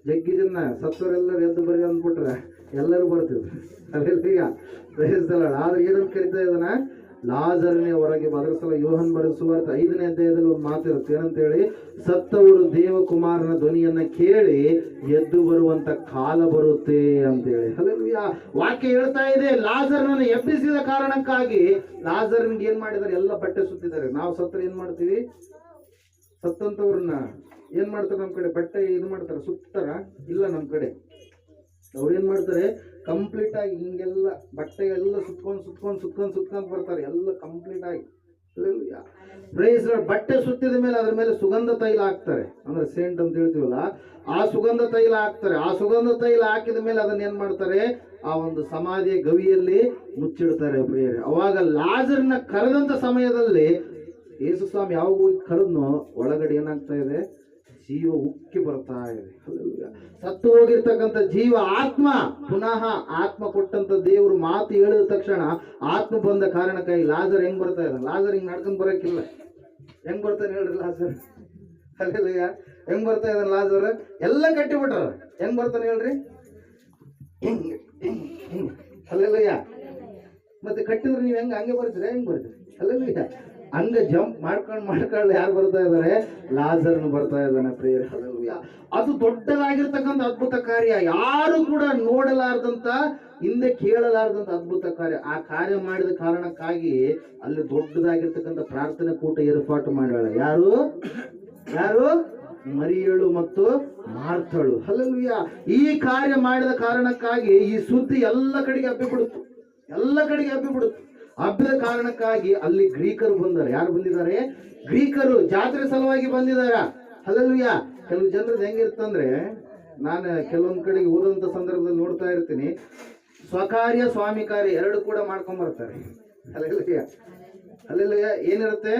ಜಗ್ಗಿ ಜನ ಸತ್ತವರೆಲ್ಲರೂ ಎದ್ದು ಬರ್ರಿ ಅಂದ್ಬಿಟ್ರೆ ಎಲ್ಲರೂ ಬರ್ತಿದ್ರು. ಈಗ ಪ್ರಯತ್ನ ಆದ್ರೆ ಏನಂತ ಕರಿತಾ ಇದನ್ನ ಲಾಜರನೇ ಹೊರಗೆ ಬದಲಿಸಲು ಯೋಹನ್ ಬರೆಸುವ ಐದನೇ ಅಧ್ಯಾಯದಲ್ಲಿ ಒಂದು ಮಾತಿರುತ್ತೆ. ಏನಂತೇಳಿ? ಸತ್ತವರು ದೇವಕುಮಾರನ ಧ್ವನಿಯನ್ನ ಕೇಳಿ ಎದ್ದು ಬರುವಂತ ಕಾಲ ಬರುತ್ತೆ ಅಂತೇಳಿ. ಅಲ್ಲಿ ವಾಕ್ಯ ಹೇಳ್ತಾ ಇದೆ, ಲಾಜರ್ನನ್ನು ಎಬ್ಬಿಸಿದ ಕಾರಣಕ್ಕಾಗಿ ಲಾಜರ್ನಿಗೆ ಏನ್ ಮಾಡಿದ್ದಾರೆ? ಎಲ್ಲ ಬಟ್ಟೆ ಸುತ್ತಿದ್ದಾರೆ. ನಾವು ಸತ್ತರೆ ಏನ್ ಮಾಡ್ತೀವಿ? ಸತ್ತಂತವ್ರನ್ನ ಏನ್ ಮಾಡ್ತಾರೆ ನಮ್ ಕಡೆ? ಬಟ್ಟೆ ಇದು ಮಾಡ್ತಾರೆ, ಸುತ್ತಾರ? ಇಲ್ಲ ನಮ್ ಕಡೆ. ಅವ್ರು ಏನ್ ಮಾಡ್ತಾರೆ? ಕಂಪ್ಲೀಟ್ ಆಗಿ ಹಿಂಗೆಲ್ಲ ಬಟ್ಟೆ ಎಲ್ಲ ಸುತ್ಕೊಂಡು ಸುತ್ಕೊಂಡು ಸುತ್ಕೊಂಡು ಸುತ್ಕೊಂಡ್ ಬರ್ತಾರೆ. ಎಲ್ಲ ಕಂಪ್ಲೀಟ್ ಆಗಿ. ಪ್ರೈಸ್ ಬಟ್ಟೆ ಸುತ್ತಿದ ಮೇಲೆ ಅದ್ರ ಮೇಲೆ ಸುಗಂಧ ತೈಲ ಹಾಕ್ತಾರೆ. ಅಂದ್ರೆ ಸೇಂಟ್ ಅಂತ ಹೇಳ್ತೀವಲ್ಲ, ಆ ಸುಗಂಧ ತೈಲ ಹಾಕ್ತಾರೆ. ಆ ಸುಗಂಧ ತೈಲ ಹಾಕಿದ ಮೇಲೆ ಅದನ್ನ ಏನ್ ಮಾಡ್ತಾರೆ? ಆ ಒಂದು ಸಮಾಧಿಯ ಗವಿಯಲ್ಲಿ ಮುಚ್ಚಿಡ್ತಾರೆ ಪ್ರಿಯರೇ. ಅವಾಗ ಲಾಜರ್ನ ಕರೆದಂತ ಸಮಯದಲ್ಲಿ ಯೇಸು ಸ್ವಾಮಿ ಯಾವಾಗ ಹೋಗಿ ಕರೆದ್ನೋ, ಒಳಗಡೆ ಏನಾಗ್ತಾ ಇದೆ? ಜೀವ ಉಕ್ಕಿ ಬರ್ತಾ ಇದೆ. ಸತ್ತು ಹೋಗಿರ್ತಕ್ಕಂಥ ಜೀವ ಆತ್ಮ, ಪುನಃ ಆತ್ಮ ಕೊಟ್ಟಂತ ದೇವರು ಮಾತು ಹೇಳಿದ ತಕ್ಷಣ ಆತ್ಮ ಬಂದ ಕಾರಣಕ್ಕಾಗಿ ಲಾಜರ್ ಹೆಂಗ್ ಬರ್ತಾ ಇದೆ? ಲಾಜರ್ ಹಿಂಗ್ ನಡ್ಕೊಂಡ್ ಬರಕ್ಕಿಲ್ಲ. ಹೆಂಗ್ ಬರ್ತಾನೆ ಹೇಳ್ರಿ ಲಾಜರ್? ಅಲ್ಲೆಲ್ಲ ಹೆಂಗ್ ಬರ್ತಾ ಇದ್ದಾನೆ ಲಾಜರ್? ಎಲ್ಲ ಕಟ್ಟಿ ಬಿಟ್ರ ಹೆಂಗ್ ಬರ್ತಾನೆ ಹೇಳ್ರಿ? ಅಲ್ಲೆಲ್ಲಯ್ಯ ಮತ್ತೆ ಕಟ್ಟಿದ್ರೆ ನೀವು ಹೆಂಗ ಹಂಗೆ ಬರ್ತೀರಾ? ಹೆಂಗ್ ಬರ್ತೀರಿ? ಅಲ್ಲೆಲ್ಲ ಹಂಗ ಜಂಪ್ ಮಾಡ್ಕೊಂಡು ಮಾಡ್ಕೊಂಡು ಯಾರು ಬರ್ತಾ ಇದ್ದಾರೆ ಲಾಜರ್ನು ಬರ್ತಾ ಇದ್ದಾನೆ, ಪ್ರೇಯರ್ ಅದು ದೊಡ್ಡದಾಗಿರ್ತಕ್ಕಂಥ ಅದ್ಭುತ ಕಾರ್ಯ. ಯಾರು ಕೂಡ ನೋಡಲಾರ್ದಂತ, ಹಿಂದೆ ಕೇಳಲಾರ್ದಂತ ಅದ್ಭುತ ಕಾರ್ಯ. ಆ ಕಾರ್ಯ ಮಾಡಿದ ಕಾರಣಕ್ಕಾಗಿ ಅಲ್ಲಿ ದೊಡ್ಡದಾಗಿರ್ತಕ್ಕಂಥ ಪ್ರಾರ್ಥನೆ ಕೂಟ ಏರ್ಪಾಟು ಮಾಡ್ಯಾಳ. ಯಾರು? ಯಾರು? ಮರಿಯಳು ಮತ್ತು ಮಾರ್ತಳು ಹಲ್ಲಲ್ವಿಯ ಈ ಕಾರ್ಯ ಮಾಡಿದ ಕಾರಣಕ್ಕಾಗಿ ಈ ಸುದ್ದಿ ಎಲ್ಲ ಕಡೆಗೆ ಹಬ್ಬಿಬಿಡುತ್ತು. ಎಲ್ಲ ಕಡೆಗೆ ಹಬ್ಬಿಬಿಡುತ್ತು. ಹಬ್ಬದ ಕಾರಣಕ್ಕಾಗಿ ಅಲ್ಲಿ ಗ್ರೀಕರು ಬಂದರು. ಯಾರು ಬಂದಿದ್ದಾರೆ? ಗ್ರೀಕರು ಜಾತ್ರೆ ಸಲುವಾಗಿ ಬಂದಿದಾರ ಅಲ್ಲಲ್ವಿಯ ಕೆಲವು ಜನರದ್ದು ಹೆಂಗಿರ್ತಂದ್ರೆ ನಾನು ಕೆಲವೊಂದು ಕಡೆಗೆ ಓದಂತ ಸಂದರ್ಭದಲ್ಲಿ ನೋಡ್ತಾ ಇರ್ತೀನಿ. ಸ್ವಕಾರ್ಯ ಸ್ವಾಮಿ ಕಾರ್ಯ ಎರಡು ಕೂಡ ಮಾಡ್ಕೊಂಡ್ ಬರ್ತಾರೆ. ಅಲ್ಲೆಲ್ಲ ಅಲ್ಲೆಲ್ಲ ಏನಿರುತ್ತೆ?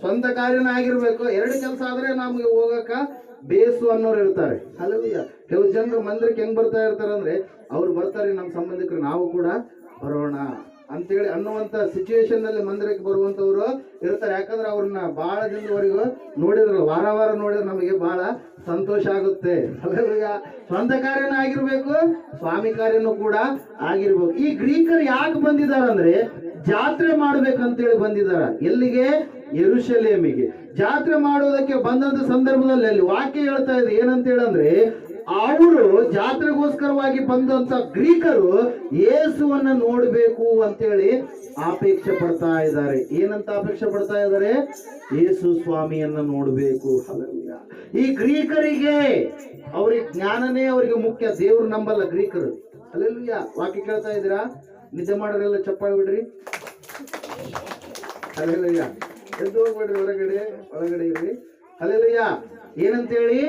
ಸ್ವಂತ ಕಾರ್ಯನ ಆಗಿರ್ಬೇಕು. ಎರಡು ಕೆಲಸ ಆದ್ರೆ ನಮ್ಗೆ ಹೋಗಕ ಬೇಸು ಅನ್ನೋರು ಇರ್ತಾರೆ. ಅಲ್ಲೆಲ್ಲ ಕೆಲವು ಜನರು ಮಂದಿರಕ್ಕೆ ಹೆಂಗ್ ಬರ್ತಾ ಇರ್ತಾರೆ ಅಂದ್ರೆ ಅವ್ರು ಬರ್ತಾರೆ ನಮ್ಮ ಸಂಬಂಧಿಕರು, ನಾವು ಕೂಡ ಬರೋಣ. ಅಂತೇಳಿ ಅನ್ನುವಂತ ಸಿಚುವೇಶನ್ನಲ್ಲಿ ಮಂದಿರಕ್ಕೆ ಬರುವಂತವ್ರು ಇರ್ತಾರೆ. ಯಾಕಂದ್ರೆ ಅವ್ರನ್ನ ಬಹಳ ದಿನದವರೆಗೂ ನೋಡಿದ್ರಲ್ಲ ವಾರ ವಾರ ನೋಡಿದ್ರೆ ನಮಗೆ ಬಹಳ ಸಂತೋಷ ಆಗುತ್ತೆ. ಸ್ವಂತ ಕಾರ್ಯನೂ ಆಗಿರ್ಬೇಕು, ಸ್ವಾಮಿ ಕಾರ್ಯನೂ ಕೂಡ ಆಗಿರ್ಬೇಕು. ಈ ಗ್ರೀಕರು ಯಾಕೆ ಬಂದಿದ್ದಾರೆ ಅಂದ್ರೆ ಜಾತ್ರೆ ಮಾಡ್ಬೇಕಂತೇಳಿ ಬಂದಿದ್ದಾರೆ. ಎಲ್ಲಿಗೆ? ಯೆರೂಶಲೇಮಿಗೆ ಜಾತ್ರೆ ಮಾಡುವುದಕ್ಕೆ ಬಂದಂತ ಸಂದರ್ಭದಲ್ಲಿ ಅಲ್ಲಿ ವಾಕ್ಯ ಹೇಳ್ತಾ ಇದೆ. ಏನಂತ ಹೇಳಂದ್ರೆ ಅವರು ಜಾತ್ರೆಗೋಸ್ಕರವಾಗಿ ಬಂದಂತ ಗ್ರೀಕರು ಯೇಸುವನ್ನ ನೋಡಬೇಕು ಅಂತೇಳಿ ಅಪೇಕ್ಷೆ ಪಡ್ತಾ ಇದ್ದಾರೆ. ಏನಂತ ಅಪೇಕ್ಷೆ ಪಡ್ತಾ ಇದ್ದಾರೆ? ಏಸು ಸ್ವಾಮಿಯನ್ನ ನೋಡಬೇಕು. ಈ ಗ್ರೀಕರಿಗೆ ಅವ್ರಿಗೆ ಜ್ಞಾನನೇ ಅವರಿಗೆ ಮುಖ್ಯ. ದೇವ್ರು ನಂಬಲ್ಲ ಗ್ರೀಕರು. ಅಲ್ಲೆಲ್ಲೂಯ್ಯ ವಾಕ್ಯ ಕೇಳ್ತಾ ಇದ್ದೀರಾ? ನಿದ್ದೆ ಮಾಡೋರೆಲ್ಲ ಚಪ್ಪಾಳೆ ಬಿಡ್ರಿ. ಅಲ್ಲೆಲ್ಲಯ್ಯ ಎದ್ದು ಹೋಗ್ಬೇಡ್ರಿ ಹೊರಗಡೆ, ಒಳಗಡೆ ಇರ್ರಿ. ಅಲ್ಲೆಲ್ಲಯ್ಯ ಏನಂತೇಳಿ?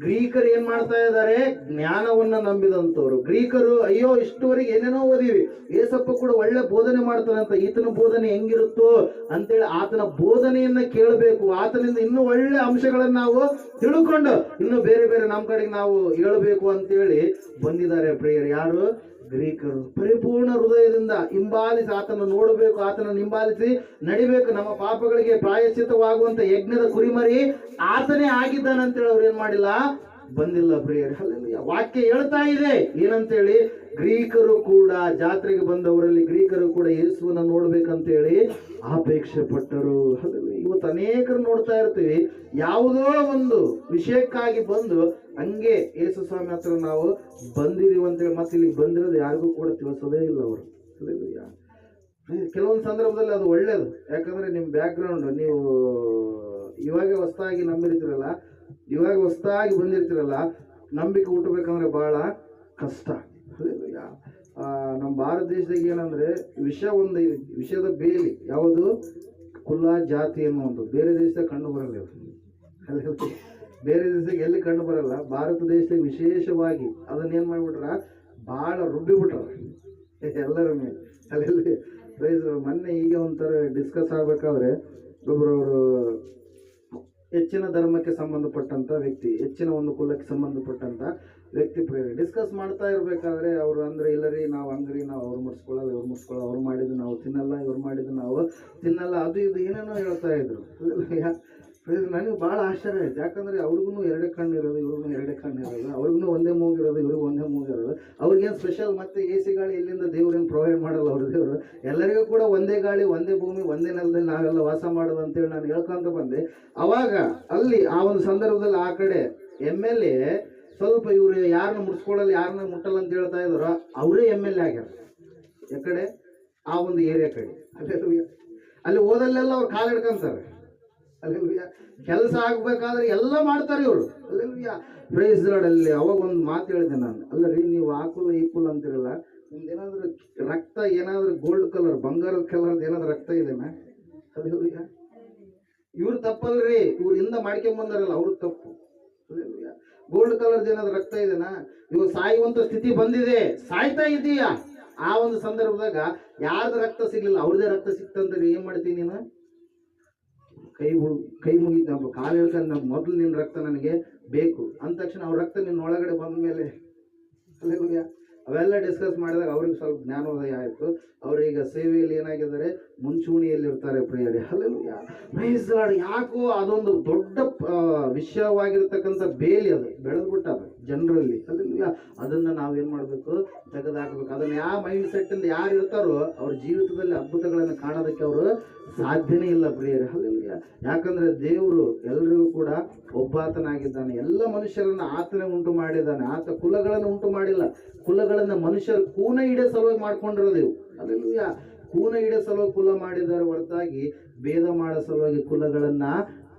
ಗ್ರೀಕರು ಏನ್ ಮಾಡ್ತಾ ಇದ್ದಾರೆ? ಜ್ಞಾನವನ್ನ ನಂಬಿದಂತವ್ರು ಗ್ರೀಕರು, ಅಯ್ಯೋ, ಇಷ್ಟುವರೆಗೆ ಏನೇನೋ ಓದಿವಿ. ಏಸಪ್ಪ ಕೂಡ ಒಳ್ಳೆ ಬೋಧನೆ ಮಾಡ್ತಾನಂತ ಈತನ ಬೋಧನೆ ಹೆಂಗಿರುತ್ತೋ ಅಂತೇಳಿ ಆತನ ಬೋಧನೆಯನ್ನ ಕೇಳಬೇಕು. ಆತನಿಂದ ಇನ್ನೂ ಒಳ್ಳೆ ಅಂಶಗಳನ್ನ ನಾವು ತಿಳ್ಕೊಂಡು ಇನ್ನು ಬೇರೆ ಬೇರೆ ನಮ್ಮ ಕಡೆಗೆ ನಾವು ಹೇಳಬೇಕು ಅಂತೇಳಿ ಬಂದಿದ್ದಾರೆ ಪ್ರೇಯರ್. ಯಾರು? ಗ್ರೀಕರು. ಪರಿಪೂರ್ಣ ಹೃದಯದಿಂದ ಹಿಂಬಾಲಿಸಿ ಆತನ ನೋಡಬೇಕು, ಆತನ ಹಿಂಬಾಲಿಸಿ ನಡಿಬೇಕು. ನಮ್ಮ ಪಾಪಗಳಿಗೆ ಪ್ರಾಯಶ್ಚಿತವಾಗುವಂತ ಯಜ್ಞದ ಕುರಿಮರಿ ಆತನೇ ಆಗಿದ್ದಾನಂತೇಳಿ ಅವ್ರು ಏನ್ ಮಾಡಿಲ್ಲ ಬಂದಿಲ್ಲ? ಪ್ರಿಯರೇ ಅಲ್ಲೆಲ್ಲ ವಾಕ್ಯ ಹೇಳ್ತಾ ಇದೆ. ಏನಂತೇಳಿ? ಗ್ರೀಕರು ಕೂಡ ಜಾತ್ರೆಗೆ ಬಂದವರಲ್ಲಿ ಗ್ರೀಕರು ಕೂಡ ಯೇಸುವನ್ನ ನೋಡ್ಬೇಕಂತೇಳಿ ಅಪೇಕ್ಷೆ ಪಟ್ಟರು. ಇವತ್ತು ಅನೇಕರು ನೋಡ್ತಾ ಇರ್ತೀವಿ. ಯಾವುದೋ ಒಂದು ವಿಷಯಕ್ಕಾಗಿ ಬಂದು ಹಂಗೆ ಯೇಸು ಸ್ವಾಮಿ ಹತ್ರ ನಾವು ಬಂದಿದೀವಿ ಅಂತೇಳಿ ಮತ್ತೆ ಇಲ್ಲಿ ಬಂದಿರೋದು ಯಾರಿಗೂ ಕೂಡ ತಿಳಿಸೋದೇ ಇಲ್ಲ ಅವರು. ಕೆಲವೊಂದು ಸಂದರ್ಭದಲ್ಲಿ ಅದು ಒಳ್ಳೇದು. ಯಾಕಂದ್ರೆ ನಿಮ್ಮ ಬ್ಯಾಕ್ಗ್ರೌಂಡ್ ನೀವು ಇವಾಗ ಹೊಸ್ತಾಗಿ ನಂಬಿರ್ತಿರಲ್ಲ? ಇವಾಗ ಹೊಸ್ತಾಗಿ ಬಂದಿರ್ತಿರಲ್ಲ? ನಂಬಿಕೆ ಹುಟ್ಟಬೇಕಂದ್ರೆ ಬಹಳ ಕಷ್ಟ. ನಮ್ಮ ಭಾರತ ದೇಶದಾಗ ಏನಂದ್ರೆ ವಿಷ ಒಂದು ವಿಷಯದ ಬೇಲಿ. ಯಾವುದು? ಕುಲ, ಜಾತಿ ಅನ್ನುವಂಥದ್ದು ಬೇರೆ ದೇಶದ ಕಂಡು ಬರಲ್ಲ. ಹಲ್ಲೆಲೂಯ. ಬೇರೆ ದೇಶದಾಗ ಎಲ್ಲಿ ಕಂಡು ಬರಲ್ಲ? ಭಾರತ ದೇಶದಾಗ ವಿಶೇಷವಾಗಿ. ಅದನ್ನ ಏನ್ ಮಾಡ್ಬಿಟ್ರ? ಬಹಳ ರುಬ್ಬಿಬಿಟ್ರ ಎಲ್ಲರ ಮೇಲೆ ಅಲ್ಲಿ ಮೊನ್ನೆ ಈಗ ಒಂಥರ ಡಿಸ್ಕಸ್ ಆಗ್ಬೇಕಾದ್ರೆ ಅವರು ಹೆಚ್ಚಿನ ಧರ್ಮಕ್ಕೆ ಸಂಬಂಧಪಟ್ಟಂತ ವ್ಯಕ್ತಿ, ಹೆಚ್ಚಿನ ಒಂದು ಕುಲಕ್ಕೆ ಸಂಬಂಧಪಟ್ಟಂತ ವ್ಯಕ್ತಿ ಪ್ರೇರಣೆ. ಡಿಸ್ಕಸ್ ಮಾಡ್ತಾ ಇರಬೇಕಾದ್ರೆ ಅವರು ಅಂದ್ರೆ, ಇಲ್ಲರಿ, ನಾವು ಹಂಗ್ರಿ, ನಾವು ಅವ್ರು ಮುಡ್ಸ್ಕೊಳ್ಳಲ್ಲ ಇವ್ರು ಮುಡ್ಸ್ಕೊಳ್ಳೋ ಅವ್ರು ಮಾಡಿದ್ದು ನಾವು ತಿನ್ನಲ್ಲ, ಇವ್ರು ಮಾಡಿದ್ದು ನಾವು ತಿನ್ನಲ್ಲ, ಅದು ಇದು ಏನೇನೋ ಹೇಳ್ತಾ ಇದ್ರು. ನನಗೆ ಭಾಳ ಆಶ್ಚರ್ಯ ಆಯ್ತು. ಯಾಕಂದ್ರೆ ಅವ್ರಿಗೂ ಎರಡೇ ಕಣ್ಣು ಇರೋದು, ಇವ್ರಿಗೂ ಎರಡೇ ಕಣ್ಣು ಇರೋದು, ಅವ್ರಿಗೂ ಒಂದೇ ಮೂಗಿರೋದು ಇವ್ರಿಗೂ ಒಂದೇ ಮೂಗಿರೋದು ಅವ್ರಿಗೇನು ಸ್ಪೆಷಲ್ ಮತ್ತೆ ಎ ಸಿ ಗಾಳಿ ಇಲ್ಲಿಂದ ದೇವ್ರೇನು ಪ್ರೊವೈಡ್ ಮಾಡಲ್ಲ ಅವ್ರ ದೇವರು? ಎಲ್ಲರಿಗೂ ಕೂಡ ಒಂದೇ ಗಾಳಿ, ಒಂದೇ ಭೂಮಿ, ಒಂದೇ ನೆಲದಲ್ಲಿ ನಾವೆಲ್ಲ ವಾಸ ಮಾಡೋದು ಅಂತೇಳಿ ನಾನು ಹೇಳ್ಕೊಂತ ಬಂದೆ. ಅವಾಗ ಅಲ್ಲಿ ಆ ಒಂದು ಸಂದರ್ಭದಲ್ಲಿ ಆ ಕಡೆ ಎಂ ಎಲ್ ಎ ಸ್ವಲ್ಪ ಇವ್ರು ಯಾರನ್ನ ಮುಡ್ಸ್ಕೊಳ್ಳಲ್ಲ ಯಾರನ್ನ ಮುಟ್ಟಲ್ಲ ಅಂತ ಹೇಳ್ತಾ ಇದ್ರು ಅವರೇ ಎಂ ಎಲ್ ಎ ಆಗ್ಯಾರ. ಯಾಕಡೆ ಆ ಒಂದು ಏರಿಯಾ ಕಡೆ. ಅಲ್ಲಿ ಅಲ್ಲಿ ಹೋದಲ್ಲೆಲ್ಲ ಅವ್ರು ಕಾಲು ಹಿಡ್ಕೊಂತಾರೆ. ಕೆಲಸ ಆಗ್ಬೇಕಾದ್ರೆ ಎಲ್ಲ ಮಾಡ್ತಾರೆ ಇವರು. ಅಲ್ಲೆಲ್ಲೂಯ್ಯ ಪ್ರೈಸ್ ಅಲ್ಲಿ ಅವಾಗ ಒಂದು ಮಾತು ಹೇಳಿದೆ ನಾನು. ಅಲ್ಲ ರೀ ನೀವು ಆ ಈಕುಲ್ ಅಂತಿರಲ್ಲ? ನಿಮ್ದು ಏನಾದ್ರು ರಕ್ತ ಏನಾದ್ರು ಗೋಲ್ಡ್ ಕಲರ್ ಬಂಗಾರದ ಕಲರ್ದು ಏನಾದ್ರು ರಕ್ತ ಇದೆನಾ ಇವ್ರ ಇವ್ರು ತಪ್ಪಲ್ರಿ. ಇವ್ರ ಹಿಂದ ಮಾಡ್ಕೊಂಬಂದಾರಲ್ಲ ಅವ್ರ ತಪ್ಪು. ಗೋಲ್ಡ್ ಕಲರ್ ಏನಾದ್ರು ರಕ್ತ ಇದೆನಾ? ನೀವು ಸಾಯುವಂತ ಸ್ಥಿತಿ ಬಂದಿದೆ. ಸಾಯ್ತಾ ಇದೀಯಾ? ಆ ಒಂದು ಸಂದರ್ಭದಾಗ ಯಾರ್ದು ರಕ್ತ ಸಿಗ್ಲಿಲ್ಲ, ಅವ್ರದೇ ರಕ್ತ ಸಿಕ್ತಂದ್ರೆ ಏನ್ ಮಾಡ್ತೀನಿ ನೀನು? ಕೈ ಕೈ ಮುಗಿದ ಕಾಲು ಹೇಳ್ಕೊಂಡು ನಾನು ಮೊದಲು ನಿನ್ನ ರಕ್ತ ನನಗೆ ಬೇಕು. ಅಂದ ತಕ್ಷಣ ಅವ್ರ ರಕ್ತ ನಿನ್ನ ಒಳಗಡೆ ಬಂದ ಮೇಲೆ. ಅವೆಲ್ಲ ಡಿಸ್ಕಸ್ ಮಾಡಿದಾಗ ಅವ್ರಿಗೆ ಸ್ವಲ್ಪ ಜ್ಞಾನೋದಯ ಆಯಿತು. ಅವ್ರೀಗ ಸೇವೆಯಲ್ಲಿ ಏನಾಗಿದ್ದಾರೆ? ಮುಂಚೂಣಿಯಲ್ಲಿ ಇರ್ತಾರೆ ಪ್ರಿಯರೇ Lord. ಯಾಕೋ ಅದೊಂದು ದೊಡ್ಡ ವಿಷಯವಾಗಿರ್ತಕ್ಕಂಥ ಬೇಲಿ ಅದು. ಬೆಳೆದ್ಬಿಟ್ಟದ ಜನರಲ್ಲಿ. ಅದನ್ನು ಅದನ್ನ ನಾವೇನು ಮಾಡಬೇಕು? ತೆಗೆದಾಕ್ಬೇಕು. ಅದನ್ನ ಯಾವ ಮೈಂಡ್ ಸೆಟ್ ಇಂದ ಯಾರು ಇರ್ತಾರೋ ಅವ್ರ ಜೀವಿತದಲ್ಲಿ ಅದ್ಭುತಗಳನ್ನು ಕಾಣೋದಕ್ಕೆ ಅವರು ಸಾಧ್ಯನೇ ಇಲ್ಲ ಪ್ರಿಯರೇ. ಅಲ್ಲೆಲ್ಲೂಯ್ಯ. ಯಾಕಂದ್ರೆ ದೇವರು ಎಲ್ಲರಿಗೂ ಕೂಡ ಒಬ್ಬಾತನಾಗಿದ್ದಾನೆ. ಎಲ್ಲ ಮನುಷ್ಯರನ್ನ ಆತನೇ ಉಂಟು ಮಾಡಿದ್ದಾನೆ. ಆತ ಕುಲಗಳನ್ನು ಉಂಟು ಮಾಡಿಲ್ಲ. ಕುಲಗಳನ್ನ ಮನುಷ್ಯರು ಕೂನ ಇಡೇ ಸಲುವಾಗಿ ಮಾಡ್ಕೊಂಡಿರೋದು ಇವು ಅಲ್ಲೆಲ್ಲೂಯ್ಯ ಕೂನ ಇಡೇ ಸಲುವಾಗಿ ಕುಲ ಮಾಡಿದ್ದಾರೆ ಹೊರತಾಗಿ ಭೇದ ಮಾಡೋ ಸಲುವಾಗಿ ಕುಲಗಳನ್ನ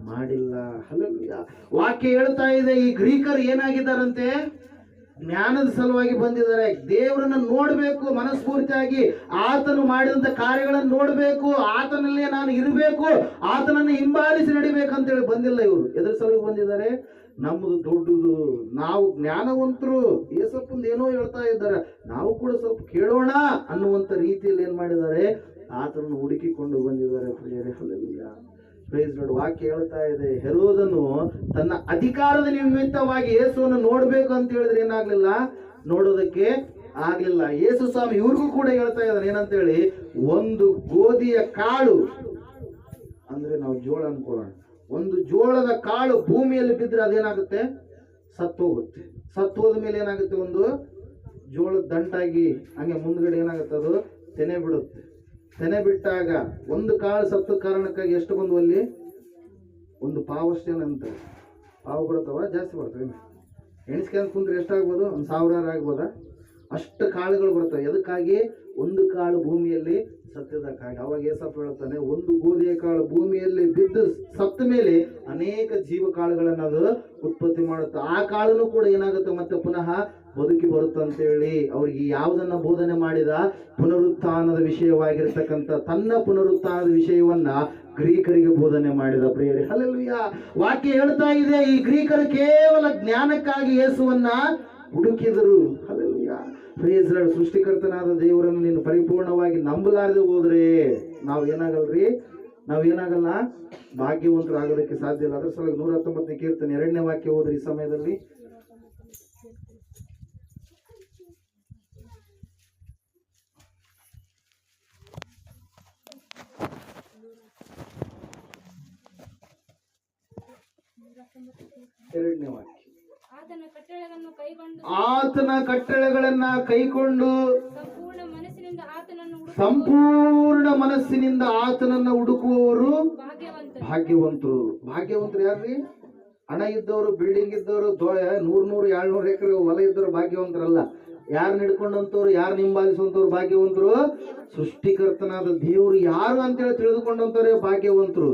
ಮಾಡಿಲ್ಲ. ಅಲ್ಲೆಲ್ಲೂಯ್ಯ ವಾಕ್ಯ ಹೇಳ್ತಾ ಇದೆ, ಈ ಗ್ರೀಕರು ಏನಾಗಿದ್ದಾರಂತೆ? ಜ್ಞಾನದ ಸಲುವಾಗಿ ಬಂದಿದ್ದಾರೆ. ದೇವರನ್ನ ನೋಡಬೇಕು, ಮನಸ್ಫೂರ್ತಿಯಾಗಿ. ಆತನು ಮಾಡಿದಂತ ಕಾರ್ಯಗಳನ್ನು ನೋಡಬೇಕು, ಆತನಲ್ಲೇ ನಾನು ಇರಬೇಕು, ಆತನನ್ನು ಹಿಂಬಾಲಿಸಿ ನಡಿಬೇಕಂತೇಳಿ ಬಂದಿಲ್ಲ ಇವರು. ಎದ್ರ ಸಲುವಾಗಿ ಬಂದಿದ್ದಾರೆ. ನಮ್ಮದು ದೊಡ್ಡದು, ನಾವು ಜ್ಞಾನವಂತರು. ಏಸಪ್ಪಂದು ಏನೋ ಹೇಳ್ತಾ ಇದ್ದಾರೆ. ನಾವು ಕೂಡ ಸ್ವಲ್ಪ ಕೇಳೋಣ ಅನ್ನುವಂತ ರೀತಿಯಲ್ಲಿ ಏನು ಮಾಡಿದ್ದಾರೆ? ಆತನನ್ನು ಹುಡುಕಿಕೊಂಡು ಬಂದಿದ್ದಾರೆ ಪ್ರಿಯರೇ. ಲಾರ್ಡ್ ವಾಕ್ಯ ಹೇಳ್ತಾ ಇದೆ. ಹೆರೋದನು ತನ್ನ ಅಧಿಕಾರದ ನಿಮಿತ್ತವಾಗಿ ಯೇಸುವನ್ನು ನೋಡ್ಬೇಕು ಅಂತ ಹೇಳಿದ್ರೆ ಏನಾಗ್ಲಿಲ್ಲ? ನೋಡೋದಕ್ಕೆ ಆಗ್ಲಿಲ್ಲ. ಯೇಸು ಸ್ವಾಮಿ ಇವ್ರಿಗೂ ಕೂಡ ಹೇಳ್ತಾ ಇದ್ದಾರೆ ಏನಂತ ಹೇಳಿ ಒಂದು ಗೋಧಿಯ ಕಾಳು. ಅಂದ್ರೆ ನಾವು ಜೋಳ ಅನ್ಕೊಳ್ಳೋಣ. ಒಂದು ಜೋಳದ ಕಾಳು ಭೂಮಿಯಲ್ಲಿ ಬಿದ್ದರೆ ಅದೇನಾಗುತ್ತೆ? ಸತ್ತು ಹೋಗುತ್ತೆ ಸತ್ತು ಹೋದ ಮೇಲೆ ಏನಾಗುತ್ತೆ? ಒಂದು ಜೋಳದ ದಂಟಾಗಿ ಹಂಗೆ ಮುಂದ್ಗಡೆ ಏನಾಗುತ್ತೆ ಅದು? ತೆನೆ ಬಿಡುತ್ತೆ. ತೆನೆ ಬಿಟ್ಟಾಗ ಒಂದು ಕಾಳು ಸತ್ತು ಕಾರಣಕ್ಕಾಗಿ ಎಷ್ಟು ಬಂದು ಅಲ್ಲಿ? ಒಂದು ಪಾವಷ್ಟೇ ಅಂತ ಪಾವು ಬರುತ್ತವ ಜಾಸ್ತಿ ಬರ್ತವೆ ಎಣಿಸ್ಕೊಂಡು ಕುಂದ್ರೆ ಎಷ್ಟಾಗ್ಬೋದು ಒಂದು ಸಾವಿರಾರು ಆಗ್ಬೋದಾ? ಅಷ್ಟು ಕಾಳುಗಳು ಬರ್ತವೆ. ಎದಕ್ಕಾಗಿ? ಒಂದು ಕಾಳು ಭೂಮಿಯಲ್ಲಿ ಸತ್ಯದಕ್ಕಾಗಿ ಅವಾಗ ಏಸಪ್ಪ ಹೇಳ್ತಾನೆ ಒಂದು ಗೋಧಿಯ ಕಾಳು ಭೂಮಿಯಲ್ಲಿ ಬಿದ್ದು ಸತ್ತ ಮೇಲೆ ಅನೇಕ ಜೀವ ಕಾಳುಗಳನ್ನ ಅದು ಉತ್ಪತ್ತಿ ಮಾಡುತ್ತೆ, ಆ ಕಾಳನ್ನು ಕೂಡ ಏನಾಗುತ್ತೆ ಮತ್ತೆ ಪುನಃ ಬದುಕಿ ಬರುತ್ತೆ ಅಂತೇಳಿ ಅವ್ರಿಗೆ ಯಾವುದನ್ನ ಬೋಧನೆ ಮಾಡಿದ ಪುನರುತ್ಥಾನದ ವಿಷಯವಾಗಿರ್ತಕ್ಕಂಥ ತನ್ನ ಪುನರುತ್ಥಾನದ ವಿಷಯವನ್ನ ಗ್ರೀಕರಿಗೆ ಬೋಧನೆ ಮಾಡಿದ. ಪ್ರಿಯರಿ ಅಲ್ಲೆಲ್ಲೂಯ್ಯ ವಾಕ್ಯ ಹೇಳ್ತಾ ಇದೆ, ಈ ಗ್ರೀಕರು ಕೇವಲ ಜ್ಞಾನಕ್ಕಾಗಿ ಯೇಸುವನ್ನ ಹುಡುಕಿದರು. ಅಲ್ಲೆಲ್ಲೂಯ್ಯ ಪ್ರೇಸ್ ಲಾರ್ಡ್ ಸೃಷ್ಟಿಕರ್ತನಾದ ದೇವರನ್ನು ನೀನು ಪರಿಪೂರ್ಣವಾಗಿ ನಂಬಲಾರದೆ ಹೋದ್ರೆ ನಾವು ಏನಾಗಲ್ರಿ? ನಾವು ಏನಾಗಲ್ಲ? ಭಾಗ್ಯವಂತರು ಆಗೋದಕ್ಕೆ ಸಾಧ್ಯ ಇಲ್ಲ. ಅದ್ರ ಸಲುವಾಗಿ ನೂರ ಹತ್ತೊಂಬತ್ತನೇ ಕೀರ್ತನೆ, ಎರಡನೇ ವಾಕ್ಯ ಹೋದ್ರಿ ಈ ಸಮಯದಲ್ಲಿ. ಎರಡನೇ ವಾಕ್ಯ. ಆತನ ಕಟ್ಟಳೆಗಳನ್ನು ಕೈಕೊಂಡು ಸಂಪೂರ್ಣ ಮನಸ್ಸಿನಿಂದ ಆತನನ್ನು ಹುಡುಕುವವರು ಭಾಗ್ಯವಂತರು. ಭಾಗ್ಯವಂತರು. ಯಾರ್ರಿ? ಹಣ ಇದ್ದವರು ಬಿಲ್ಡಿಂಗ್ ಇದ್ದವರು ನೂರ್ ನೂರು ಏಳ್ನೂರು ಎಕರೆ ಹೊಲ ಇದ್ದವರು ಭಾಗ್ಯವಂತರಲ್ಲ. ಯಾರು ಹಿಡ್ಕೊಂಡಂತವ್ರು ಯಾರು ನಿಂಬಾಲಿಸುವಂತವ್ರು ಭಾಗ್ಯವಂತರು? ಸೃಷ್ಟಿಕರ್ತನಾದ ದೇವರು ಯಾರು ಅಂತೇಳಿ ತಿಳಿದುಕೊಂಡಂತವ್ರೆ ಭಾಗ್ಯವಂತರು.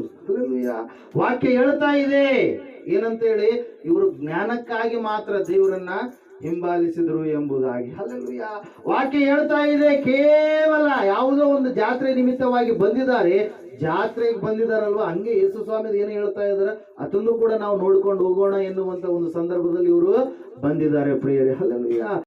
ವಾಕ್ಯ ಹೇಳ್ತಾ ಇದೆ. ಏನಂತೇಳಿ, ಇವರು ಜ್ಞಾನಕ್ಕಾಗಿ ಮಾತ್ರ ದೇವರನ್ನ ಹಿಂಬಾಲಿಸಿದ್ರು ಎಂಬುದಾಗಿ. ಅಲ್ಲೂ ವಾಕ್ಯ ಹೇಳ್ತಾ ಇದೆ, ಕೇವಲ ಯಾವುದೋ ಒಂದು ಜಾತ್ರೆ ನಿಮಿತ್ತವಾಗಿ ಬಂದಿದ್ದಾರೆ. ಜಾತ್ರೆಗೆ ಬಂದಿದಾರಲ್ವ ಹಂಗೆ ಯೇಸು ಸ್ವಾಮಿ ಏನು ಹೇಳ್ತಾ ಇದಾರೆ ಅದನ್ನು ಕೂಡ ನಾವು ನೋಡ್ಕೊಂಡು ಹೋಗೋಣ ಎನ್ನುವಂತ ಒಂದು ಸಂದರ್ಭದಲ್ಲಿ ಇವರು ಬಂದಿದ್ದಾರೆ ಪ್ರಿಯರೇ. ಅಲ್ಲೆಲ್ಲೂಯ್ಯ